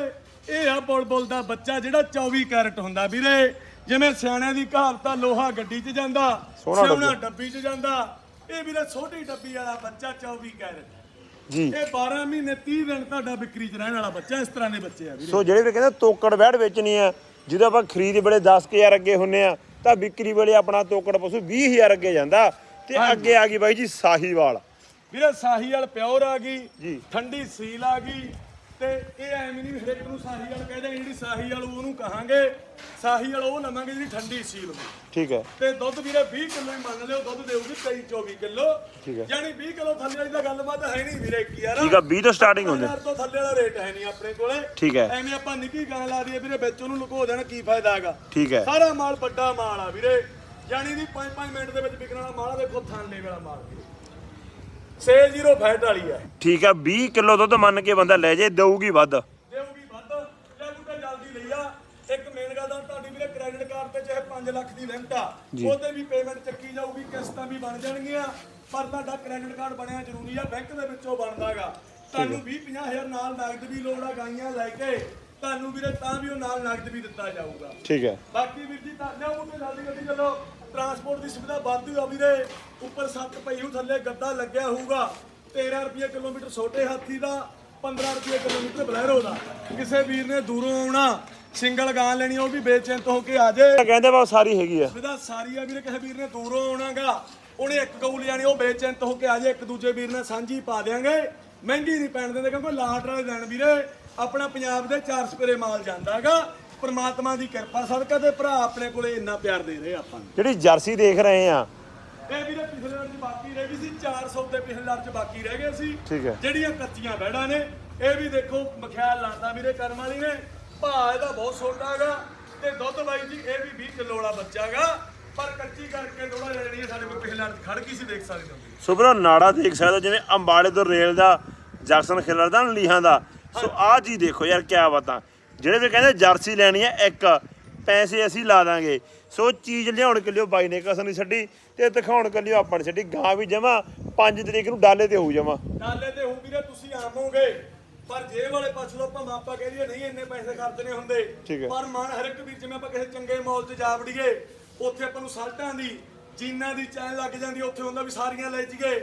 ਇਹ ਆ ਬੁਲਬੁਲ ਦਾ ਬੱਚਾ ਜਿਹੜਾ 24 ਕੈਰਟ ਹੁੰਦਾ ਵੀਰੇ। ਜਿਵੇਂ ਸਿਆਣਿਆਂ ਦੀ ਕਹਾਵਤ ਆ ਲੋਹਾ ਗੱਡੀ 'ਚ ਜਾਂਦਾ ਸਿਆਉਣਾ ਡੱਬੀ। 'ਚ ਜਾਂਦਾ। ਇਹ ਵੀਰੇ ਛੋਟੀ ਡੱਬੀ ਵਾਲਾ ਬੱਚਾ 24 ਕੈਰਟ। ਇਹ 12 ਮਹੀਨੇ 30 ਦਿਨ ਤੁਹਾਡਾ ਵਿਕਰੀ 'ਚ ਰਹਿਣ ਵਾਲਾ ਬੱਚਾ ਇਸ ਤਰ੍ਹਾਂ ਦੇ ਬੱਚੇ ਆ ਵੀਰੇ। ਸੋ ਜਿਹੜੇ ਵੀ ਕਹਿੰਦੇ ਤੋਕੜ ਬੈੜ ਵੇਚਣੀ ਆ ਜਦੋਂ ਆਪਾਂ ਖਰੀਦ ਬੜੇ 10000 ਅੱਗੇ ਹੁੰਨੇ ਆ ਤਾਂ ਵਿਕਰੀ ਵੇਲੇ ਆਪਣਾ ਤੋਕੜ ਪਸ਼ੂ 20000 ਅੱਗੇ ਜਾਂਦਾ। ਤੇ ਅੱਗੇ ਆ ਗਈ ਬਾਈ ਜੀ ਸਾਹੀਵਾਲ। ਵੀਰੇ ਸਾਹੀਵਾਲ ਪਿਓਰ ਆ ਗਈ। ਠੰਡੀ ਸੀਲ ਆ ਗਈ ਤੇ ਇਹ ਐਵੇਂ ਨਹੀਂ ਵੀ ਹਰੇਕ ਨੂੰ ਸਾਹੀਵਾਲ ਕਹਿੰਦੇ ਜਿਹੜੀ ਸਾਹੀਵਾਲ ਉਹਨੂੰ ਕਹਾਂਗੇ ਸਾਹੀਵਾਲ ਉਹ ਲਵਾਂਗੇ ਜਿਹੜੀ ਠੰਡੀ ਸੀਲ ਹੋਵੇ ਠੀਕ ਹੈ। ਤੇ ਦੁੱਧ ਵੀਰੇ 20 ਕਿਲੋ ਹੀ ਮੰਨ ਲਿਓ ਦੁੱਧ ਦੇਊਗੀ 23 24 ਕਿਲੋ। ਠੀਕ ਹੈ। ਯਾਨੀ 20 ਕਿਲੋ ਥੱਲੇ ਵਾਲੀ ਤਾਂ ਗੱਲਬਾਤ ਹੈ ਨਹੀਂ ਵੀਰੇ ਕੀ ਯਾਰ। ਠੀਕ ਆ 20 ਤੋਂ ਸਟਾਰਟਿੰਗ ਹੁੰਦੇ। ਹਜ਼ਾਰ ਤੋਂ ਥੱਲੇ ਵਾਲਾ ਰੇਟ ਹੈ ਨਹੀਂ ਆਪਣੇ ਕੋਲੇ। ਠੀਕ ਹੈ। ਐਵੇਂ ਆਪਾਂ ਨਿੱਕੀ ਗਾਂ ਲਾ ਦਈਏ ਵੀਰੇ ਵਿੱਚ ਉਹਨੂੰ ਲੁਕੋ ਦੇਣਾ ਕੀ ਫਾਇਦਾ ਹੈਗਾ। ਠੀਕ ਹੈ। ਸਾਰਾ ਮਾਲ ਵੱਡਾ ਮਾਲ ਆ ਵੀਰੇ। ਯਾਨੀ ਦੀ 5-5 ਮਿੰਟ ਦੇ ਵਿੱਚ ਵਿਕਣ ਵਾਲਾ ਮਾਲ ਆ ਦੇਖੋ ਥਾਲੇ ਵਾਲਾ ਮਾਲ ਵੀਰੇ। 60 ਫੈਟ ਵਾਲੀ ਹੈ ਠੀਕ ਆ 20 ਕਿਲੋ ਦੁੱਧ ਮੰਨ ਕੇ ਬੰਦਾ ਲੈ ਜੇ ਦੇਊਗੀ ਵੱਧ। ਦੇਊਗੀ ਵੱਧ। ਲੈ ਬੁੱਟਾ ਜਲਦੀ ਲਈ ਆ। ਇੱਕ ਮੇਨ ਗੱਲ ਤਾਂ ਤੁਹਾਡੀ ਵੀਰੇ ਕ੍ਰੈਡਿਟ ਕਾਰਡ ਤੇ ਚਾਹੇ 5 ਲੱਖ ਦੀ ਲਿਮਟ ਆ। ਉਹਤੇ ਵੀ ਪੇਮੈਂਟ ਚੱਕੀ ਜਾਊਗੀ ਕਿਸ਼ਤਾਂ ਵੀ ਬਣ ਜਾਣਗੀਆਂ। ਪਰ ਤੁਹਾਡਾ ਕ੍ਰੈਡਿਟ ਕਾਰਡ ਬਣਿਆ ਜ਼ਰੂਰੀ ਆ ਬੈਂਕ ਦੇ ਵਿੱਚੋਂ ਬਣਦਾਗਾ ਤੁਹਾਨੂੰ 20 ਹਜ਼ਾਰ ਨਾਲ ਨਗਦ ਵੀ ਲੋੜ ਆ ਗਾਈਆਂ ਲੈ ਕੇ। ਤੁਹਾਨੂੰ ਵੀਰੇ ਤਾਂ ਵੀ ਉਹ ਨਾਲ ਨਗਦ ਵੀ ਦਿੱਤਾ ਜਾਊਗਾ। ਠੀਕ ਹੈ ਬਾਕੀ ਵੀਰ ਜੀ ਤਾਂ ਲਿਆਓ ਤੇ ਜਲਦੀ ਗੱਡੀ ਚੱਲੋ। ਟਰਾਂਸਪੋਰਟ ਦੀ ਸੁਵਿਧਾ ਵਾਧੂ ਆ ਵੀਰੇ ਉੱਪਰ ਸੱਤ ਪਈ ਹੋਊ ਥੱਲੇ ਗੱਦਾ ਲੱਗਿਆ ਹੋਊਗਾ। 13 ਰੁਪਏ ਕਿਲੋਮੀਟਰ ਛੋਟੇ ਹਾਥੀ ਦਾ 15 ਰੁਪਏ ਕਿਲੋਮੀਟਰ ਬਲੈਰੋ ਦਾ। ਕਿਸੇ ਵੀਰ ਨੇ ਦੂਰੋਂ ਆਉਣਾ ਸਿੰਗਲ ਗਾਂ ਲੈਣੀ ਉਹ ਵੀ ਬੇਚੈਂਤ ਹੋ ਕੇ ਆ ਜੇ। ਕਹਿੰਦੇ ਬਾ ਸਾਰੀ ਹੈਗੀ ਆ। ਸੁਵਿਧਾ ਸਾਰੀ ਆ ਵੀਰੇ ਕਿਸੇ ਵੀਰ ਨੇ ਦੂਰੋਂ ਆਉਣਾਗਾ ਉਹਨੇ ਇੱਕ ਗਊ ਲਿਆਣੀ ਉਹ ਬੇਚੈਂਤ ਹੋ ਕੇ ਆ ਜੇ। ਇੱਕ ਦੂਜੇ ਵੀਰ ਨਾਲ ਸਾਂਝੀ ਪਾ ਦੇਾਂਗੇ ਮਹਿੰਗੀ ਨਹੀਂ ਪੈਣ ਦਿੰਦੇ ਕਿਉਂਕਿ ਲਾਟ ਵਾਲੇ ਦਿਨ ਵੀਰੇ ਆਪਣਾ ਪੰਜਾਬ ਦੇ ਚਾਰ ਸਪੇਰੇ ਮਾਲ ਜਾਂਦਾਗਾ ਪ੍ਰਮਾਤਮਾ ਦੀ ਕਿਰਪਾ ਸਦਕਾ ਤੇ ਭਰਾ ਆਪਣੇ ਕੋਲੇ ਇੰਨਾ ਪਿਆਰ ਦੇ ਰਹੇ ਆਪਾਂ ਨੂੰ। ਜਿਹੜੀ ਜਰਸੀ ਦੇਖ ਰਹੇ ਆ। ਇਹ ਵੀਰੇ ਪਿਛਲੇ ਵਾਰ ਚ ਬਾਕੀ ਰਹਿ ਗਈ ਸੀ 400 ਦੇ ਪਿਛਲੇ ਵਾਰ ਚ ਬਾਕੀ ਰਹਿ ਗਏ ਸੀ। ਠੀਕ ਹੈ। ਜਿਹੜੀਆਂ ਕੱਚੀਆਂ ਬੈੜਾਂ ਨੇ ਇਹ ਵੀ ਦੇਖੋ ਮਖਿਆਲ ਲਾਤਾ ਵੀਰੇ ਕਰਮ ਵਾਲੀ ਨੇ। ਭਾਅ ਇਹਦਾ ਬਹੁਤ ਛੋਟਾ ਹੈਗਾ ਤੇ ਦੁੱਧ ਬਾਈ ਜੀ ਇਹ ਵੀ 20 ਕਿਲੋ ਵਾਲਾ ਬੱਚਾ ਹੈਗਾ। ਪਰ ਕੱਚੀ ਕਰਕੇ ਥੋੜਾ ਜਿਹਾ ਜਿਹੜੀ ਸਾਡੇ ਕੋਲ ਪਿਛਲੇ ਵਾਰ ਚ ਖੜ ਗਈ ਸੀ ਦੇਖ ਸਕਦੇ ਹੋ ਸੋ ਵੀਰੋ ਨਾੜਾ ਦੇਖ ਸਕਦੇ ਹੋ ਜਿਵੇਂ ਅੰਬਾਲੇ ਤੋਂ ਰੇਲ ਦਾ ਜੈਕਸਨ ਖਿਲਰਦਾ ਨਾ ਲੀਹਾਂ ਦਾ। ਸੋ ਆਹ ਚੀਜ਼ ਦੇਖੋ ਯਾਰ ਕਿਆ ਬਾਤਾਂ। ਜਿਹੜੇ ਵੀ ਕਹਿੰਦੇ ਜਰਸੀ ਲੈਣੀ ਹੈ ਇੱਕ। ਪੈਸੇ ਅਸੀਂ ਲਾ ਦਾਂਗੇ। ਸੋ ਚੀਜ਼ ਲਿਆਉਣ ਕੇ ਲਿਓ ਬਾਈ ਨੇ ਕਸਰ ਨਹੀਂ ਛੱਡੀ ਤੇ ਦਿਖਾਉਣ ਕੇ ਲਿਓ ਆਪਾਂ ਨੇ ਛੱਡੀ। ਗਾਂ ਵੀ ਜਮਾ 5 ਤਰੀਕ ਨੂੰ ਡਾਲੇ ਤੇ ਹੋਊ ਜਮਾ। ਨਾਲੇ ਤੇ ਹੋ ਵੀਰੇ ਤੁਸੀਂ ਆਵੋਗੇ ਪਰ ਜੇਬ ਵਾਲੇ ਪਾਸੇ ਤੋਂ ਆਪਾਂ ਮਾਪਾ ਕਹਿ ਦਈਏ ਨਹੀਂ ਇੰਨੇ ਪੈਸੇ ਖਰਚਣੇ ਹੁੰਦੇ। ਪਰ ਮਨ ਹਰ ਇੱਕ ਵੀਰ ਜਿਵੇਂ ਆਪਾਂ ਕਿਸੇ ਚੰਗੇ ਮਾਲ 'ਚ ਜਾ ਵੜੀਏ ਉੱਥੇ ਆਪਾਂ ਨੂੰ ਸ਼ਰਟਾਂ ਦੀ ਜੀਨਾਂ ਦੀ ਚੈਨ ਲੱਗ ਜਾਂਦੀ ਉੱਥੇ ਹੁੰਦਾ ਵੀ ਸਾਰੀਆਂ ਲੈ ਜੀਏ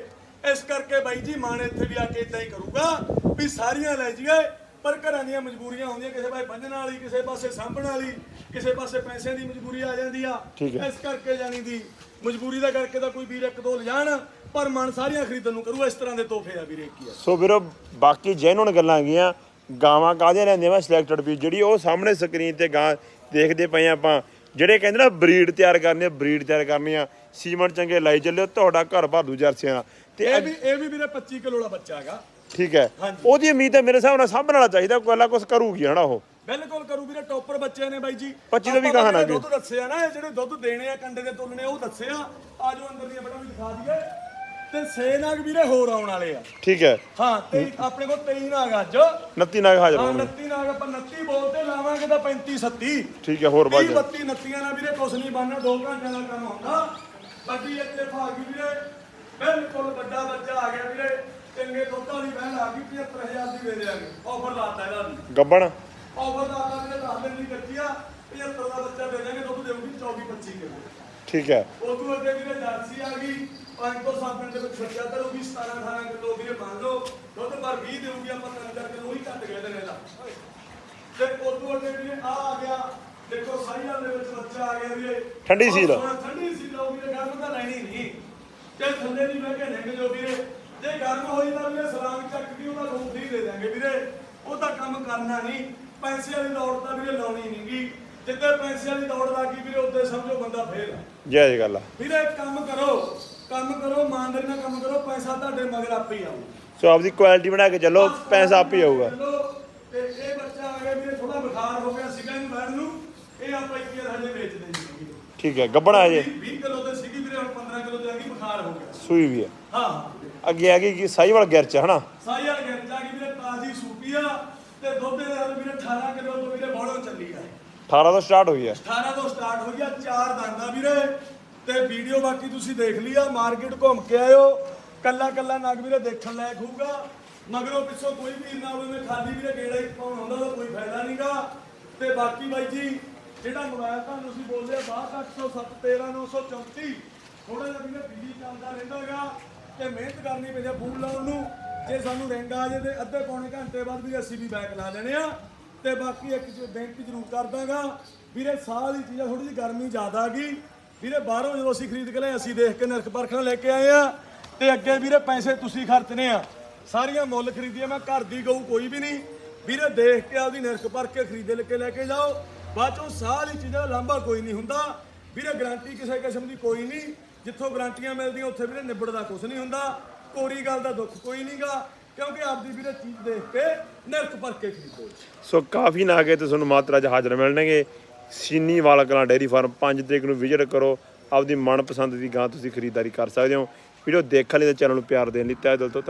ਇਸ ਕਰਕੇ ਬਾਈ ਜੀ ਮਨ ਇੱਥੇ ਵੀ ਆ ਕੇ ਇਦਾਂ ਹੀ ਕਰੂਗਾ ਵੀ ਸਾਰੀਆਂ ਲੈ ਜੀਏ ਪਰ ਘਰਾਂ ਦੀਆਂ ਮਜਬੂਰੀਆਂ ਹੁੰਦੀਆਂ ਕਿਸੇ ਪਾਸੇ ਬੰਨਣ ਵਾਲੀ ਕਿਸੇ ਪਾਸੇ ਸਾਂਭਣ ਵਾਲੀ ਕਿਸੇ ਪਾਸੇ ਪੈਸਿਆਂ ਦੀ ਮਜਬੂਰੀ ਆ ਜਾਂਦੀ ਆ ਠੀਕ ਹੈ। ਇਸ ਕਰਕੇ ਜਾਣੀ ਦੀ ਮਜਬੂਰੀ ਦਾ ਕਰਕੇ ਤਾਂ ਕੋਈ ਵੀਰ ਇੱਕ ਦੋ ਲਿਜਾਣ ਪਰ ਮਨ ਸਾਰੀਆਂ ਖਰੀਦਣ ਨੂੰ ਕਰੂ ਇਸ ਤਰ੍ਹਾਂ ਦੇ ਤੋਹਫੇ ਆ ਵੀਰੇ ਕੀ ਆ ਸੋ ਵੀਰੋ ਬਾਕੀ ਜੈਨੂਨ ਗੱਲਾਂ ਗੀਆਂ ਗਾਵਾਂ ਕਾਹਦੀਆਂ ਲੈਂਦੇ ਵਾ ਸਿਲੈਕਟਡ ਵੀ ਜਿਹੜੀ ਉਹ ਸਾਹਮਣੇ ਸਕਰੀਨ ਤੇ ਗਾਂ ਦੇਖਦੇ ਪਏ ਆਪਾਂ ਜਿਹੜੇ ਕਹਿੰਦੇ ਨਾ ਬਰੀਡ ਤਿਆਰ ਕਰਨੀ ਆ ਬਰੀਡ ਤਿਆਰ ਕਰਨੀ ਆ ਸੀਮਨ ਚੰਗੇ ਲਾਈ ਚੱਲਿਓ ਤੁਹਾਡਾ ਘਰ ਭਰ ਦੂ ਜਰਸੀਆਂ। ਤੇ ਇਹ ਵੀ ਇਹ ਵੀ ਵੀਰੇ 25 ਕਿਲੋ ਦਾ ਬੱਚਾ ਹੈਗਾ ਠੀਕ ਹੈ। ਉਹਦੀ ਉਮੀਦ ਹੈ ਮੇਰੇ ਹਿਸਾਬ ਨਾਲ ਸਾਂਭਣ ਵਾਲਾ ਚਾਹੀਦਾ ਕੋਈ ਅੱਲਾ ਕੁਝ ਕਰੂਗੀ ਹਨਾ ਉਹ। ਬਿਲਕੁਲ ਕਰੂ ਵੀਰੇ ਟੌਪਰ ਬੱਚੇ ਨੇ ਬਾਈ ਜੀ। 25 ਦਾ ਵੀ ਕਹਾਣਾ ਅੱਗੇ। ਦੁੱਧ ਦੱਸਿਆ ਨਾ ਇਹ ਜਿਹੜੇ ਦੁੱਧ ਦੇਣੇ ਆ ਕੰਡੇ ਦੇ ਤੁਲਨੇ ਉਹ ਦੱਸਿਆ ਆਜੋ ਅੰਦਰ ਦੀਆਂ ਬੜਾ ਵੀ ਦਿਖਾ ਦਈਏ। ਤੇ ਸੇ ਨਾਗ ਵੀਰੇ ਹੋਰ ਆਉਣ ਵਾਲੇ ਆ। ਠੀਕ ਹੈ। ਹਾਂ ਤੇ ਆਪਣੇ ਕੋਲ 23 ਨਾਗ ਅੱਜ। 29 ਨਾਲ ਹਾਜ਼ਰ ਹਾਂ ਹੋਣਗੇ। 29 ਨਾਗ ਆਪਾਂ 29 ਬੋਲਤੇ ਲਾਵਾਂਗੇ ਤਾਂ 35 37 ਠੀਕ ਹੈ ਹੋਰ 30 ਬਾਜ 32 29 ਨਾਲ ਵੀਰੇ ਕੁਛ ਨਹੀਂ ਬਣਨਾ 2 ਘੰਟਿਆਂ ਦਾ ਕੰਮ ਹੁੰਦਾ। ਬੱਡੀ ਇੱਥੇ ਭਾਗੀ ਵੀਰੇ ਬਿਲਕੁਲ ਵੱਡਾ ਬੱਚਾ ਆ ਗਿਆ ਵੀਰੇ। ਚੰਗੇ ਦੁੱਧ ਵਾਲੀ ਬਹਿਣ ਆ ਗਈ 75000 ਦੀ ਦੇ ਦੇਾਂਗੇ ਆਫਰ ਲਾਤਾ ਇਹਦਾ ਵੀ ਗੱਬਣ। ਆਫਰ ਆਪਾਂ ਵੀਰੇ ਦੱਸ ਦਿਨ ਦੀ ਕੱਚੀ ਆ 75 ਦਾ ਬੱਚਾ ਦੇ ਦਾਂਗੇ ਦੁੱਧ ਦੇਊਗੀ 24 25 ਕਿਲੋ। ਠੀਕ ਹੈ। ਉਦੋਂ ਅੱਗੇ ਵੀਰੇ ਜਰਸੀ ਆ ਗਈ 5 ਤੋਂ 7 ਮਿੰਟ ਦੇ ਵਿੱਚ ਬੱਚਾ ਕਰੂਗੀ 17 18 ਕਿਲੋ ਵੀਰੇ ਮੰਨ ਲਓ। ਦੁੱਧ ਪਰ 20 ਦੇਊਗੀ ਆਪਾਂ 3 ਕਿਲੋ ਹੀ ਘੱਟ ਗਏ ਨੇ ਇਹਦਾ ਤੇ ਉਦੋਂ ਅੱਗੇ ਵੀਰੇ ਆ ਆ ਗਿਆ। ਦੇਖੋ ਸਾਈਆਂ ਦੇ ਵਿੱਚ ਬੱਚਾ ਆ ਗਿਆ ਵੀਰੇ। ਠੰਡੀ ਸੀਲ। ਆਹ ਸੋਹਣਾ ਠੰਡੀ ਸੀਲ ਆਉ ਵੀਰੇ ਗਰਮ ਤਾਂ ਲੈਣੀ ਨਹੀਂ। ਤੇ ਥੱਲੇ ਦੀ ਬਹਿ ਕੇ ਨਿੰਗ ਜੋ ਵੀਰੇ। ਜੇ ਗਰਮ ਹੋਈ ਤਾਂ ਵੀਰੇ ਸਲਾਮ ਚੱਕ ਕੇ ਉਹਦਾ ਰੂਪ ਫ੍ਰੀ ਦੇ ਦਾਂਗੇ ਵੀਰੇ। ਉਹਦਾ ਕੰਮ ਕਰਨਾ ਨਹੀਂ। ਪੈਸੇ ਵਾਲੀ ਦੌੜ ਤਾਂ ਵੀਰੇ ਲਾਉਣੀ ਨਹੀਂਗੀ। ਜਿੱਤੇ ਪੈਸੇ ਵਾਲੀ ਦੌੜ ਲੱਗੀ ਵੀਰੇ ਉੱਤੇ ਸਮਝੋ ਬੰਦਾ ਫੇਲ ਆ। ਜੈ ਜੀ ਗੱਲ ਆ। ਵੀਰੇ ਕੰਮ ਕਰੋ ਕੰਮ ਕਰੋ ਇਮਾਨਦਾਰੀ ਨਾਲ ਕੰਮ ਕਰੋ ਪੈਸਾ ਤੁਹਾਡੇ ਮਗਰ ਆਪੇ ਹੀ ਆਊ ਸੋ ਆਪਦੀ ਕੁਆਲਿਟੀ ਬਣਾ ਕੇ ਚੱਲੋ ਪੈਸਾ ਆਪ ਹੀ ਆਊਗਾ। ਤੇ ਇਹ ਬੱਚਾ ਆ ਗਿਆ ਵੀਰੇ ਥੋੜਾ ਬੁਖਾਰ ਹੋ ਗਿਆ ਸੀਗਾ ਇਹਨੂੰ ਬੈਠ ਨੂੰ। ਇਹ ਆਪਾਂ ਇੱਕ ਵਾਰ ਹਜੇ ਵੇਚਦੇ ਜੀ ਠੀਕ ਹੈ ਗੱਬਣ ਆ ਜੇ 20 ਕਿਲੋ ਤੇ ਸੀਗੀ ਵੀਰੇ ਹੁਣ 15 ਕਿਲੋ ਤੇ ਆ ਗਈ ਬੁਖਾਰ ਹੋ ਗਿਆ। ਸੂਈ ਵੀ ਹੈ ਹਾਂ। ਅੱਗੇ ਆ ਗਈ ਕਿ ਸਾਈਵਾਲ ਗਿਰਚ ਹਨਾ? ਸਾਈ ਵਾਲ ਗਿਰ ਜਾ ਗਈ ਵੀਰੇ ਤਾਜ਼ੀ ਸੂਪੀ ਆ ਤੇ ਦੁੱਧ ਦੇ ਨਾਲ ਵੀਰੇ 18 ਕਿਲੋ ਤੋਂ ਵੀਰੇ ਬੋੜੋਂ ਚੱਲੀ ਆ। 18 ਤੋਂ ਸਟਾਰਟ ਹੋਈ ਹੈ 18 ਤੋਂ ਸਟਾਰਟ ਹੋਈ ਆ ਚਾਰ ਦੰਦਾਂ ਵੀਰੇ। ਤੇ ਵੀਡੀਓ ਬਾਕੀ ਤੁਸੀਂ ਦੇਖ ਲਈ ਆ ਮਾਰਕੀਟ ਘੁੰਮ ਕੇ ਆਇਓ। ਕੱਲਾ ਕੱਲਾ ਨਗ ਵੀਰੇ ਦੇਖਣ ਲਾਇਕ ਹੋਊਗਾ। ਮਗਰੋਂ ਪਿੱਛੋਂ ਕੋਈ ਵੀਰ ਨਾ ਹੋਵੇ ਮੈਂ ਖਾਲੀ ਵੀਰੇ ਗੇੜਾ ਹੀ ਪਾਉਣ ਹੁੰਦਾ ਤਾਂ ਕੋਈ ਫਾਇਦਾ ਨਹੀਂਗਾ। ਤੇ ਬਾਕੀ ਬਾਈ ਜੀ ਜਿਹੜਾ ਮੋਬਾਈਲ ਤੁਹਾਨੂੰ ਤੁਸੀਂ ਬੋਲਿਆ 62807 ਥੋੜਾ ਜਿਹਾ ਵੀਰੇ ਬਿਜ਼ੀ ਚੱਲਦਾ ਰਹਿੰਦਾਗਾ। ਤੇ ਮਿਹਨਤ ਕਰਨੀ ਪੈਂਦੀ ਆ ਫੋਨ ਲਾਉਣ ਨੂੰ। ਜੇ ਸਾਨੂੰ ਰਿੰਗ ਆ ਜੇ ਤੇ ਅੱਧੇ ਪੌਣੇ ਘੰਟੇ ਬਾਅਦ ਵੀ ਅਸੀਂ ਵੀ ਬੈਕ ਲਾ ਲੈਣੇ ਆ। ਤੇ ਬਾਕੀ ਇੱਕ ਚੀਜ਼ ਬੇਨਤੀ ਜ਼ਰੂਰ ਕਰਦਾਗਾ ਵੀਰੇ ਸਾਲ ਦੀ ਚੀਜ਼ਾਂ ਥੋੜੀ ਜਿਹੀ ਗਰਮੀ ਜ਼ਿਆਦਾ ਆ ਗਈ। ਵੀਰੇ, ਬਾਹਰੋਂ ਜਦੋਂ ਅਸੀਂ ਖਰੀਦ ਕੇ ਲਏ ਅਸੀਂ ਦੇਖ ਕੇ ਨਰਕ ਪਰਖਣ ਲੈ ਕੇ ਆਏ ਆ। ਤੇ ਅੱਗੇ ਵੀਰੇ, ਪੈਸੇ ਤੁਸੀਂ ਖਰਚਨੇ ਆ। ਸਾਰੀਆਂ ਮੁੱਲ ਖਰੀਦੀਆਂ, ਮੈਂ ਘਰ ਦੀ ਗਊ ਕੋਈ ਵੀ ਨਹੀਂ। ਵੀਰੇ, ਦੇਖ ਕੇ ਆਪਦੀ ਨਰਕ ਪਰਖ ਕੇ ਖਰੀਦੇ ਲੈ ਕੇ ਲੈ ਕੇ ਜਾਓ। ਬਾਅਦ ਚੋਂ ਸਾਲ ਦੀ ਚੀਜ਼ਾਂ ਦਾ ਲਾਂਭਾ ਕੋਈ ਨਹੀਂ ਹੁੰਦਾ। ਵੀਰੇ, ਗਾਰੰਟੀ ਕਿਸੇ ਕਿਸਮ ਦੀ ਕੋਈ ਨਹੀਂ। ਜਿੱਥੋਂ ਗਾਰੰਟੀਆਂ ਮਿਲਦੀਆਂ, ਉੱਥੇ ਵੀਰੇ ਨਿਬੜਦਾ ਕੁਝ ਨਹੀਂ ਹੁੰਦਾ। ਕੋਰੀ ਗੱਲ ਦਾ ਦੁੱਖ ਕੋਈ ਨਹੀਂਗਾ ਕਿਉਂਕਿ ਆਪਦੀ ਵੀਰੇ ਚੀਜ਼ ਦੇਖ ਕੇ ਨਰਕ ਭਰ ਕੇ ਖਰੀਦੋ। ਸੋ ਕਾਫੀ ਨਾ ਤੇ ਤੁਹਾਨੂੰ ਮਾਤਰਾ 'ਚ ਹਾਜ਼ਰ ਮਿਲਣਗੇ। ਸੀਨੀ ਵਾਲਾ ਕਲਾਂ ਡੇਅਰੀ ਫਾਰਮ 5 ਤਰੀਕ ਨੂੰ ਵਿਜ਼ਿਟ ਕਰੋ। ਆਪਦੀ ਮਨਪਸੰਦ ਦੀ ਗਾਂ ਤੁਸੀਂ ਖਰੀਦਦਾਰੀ ਕਰ ਸਕਦੇ ਹੋ। ਵੀਡੀਓ ਦੇਖਣ ਲਈ ਤੇ ਚੈਨਲ ਨੂੰ ਪਿਆਰ ਦੇਣ ਲਈ ਤਹਿ ਦਿਲ ਤੋਂ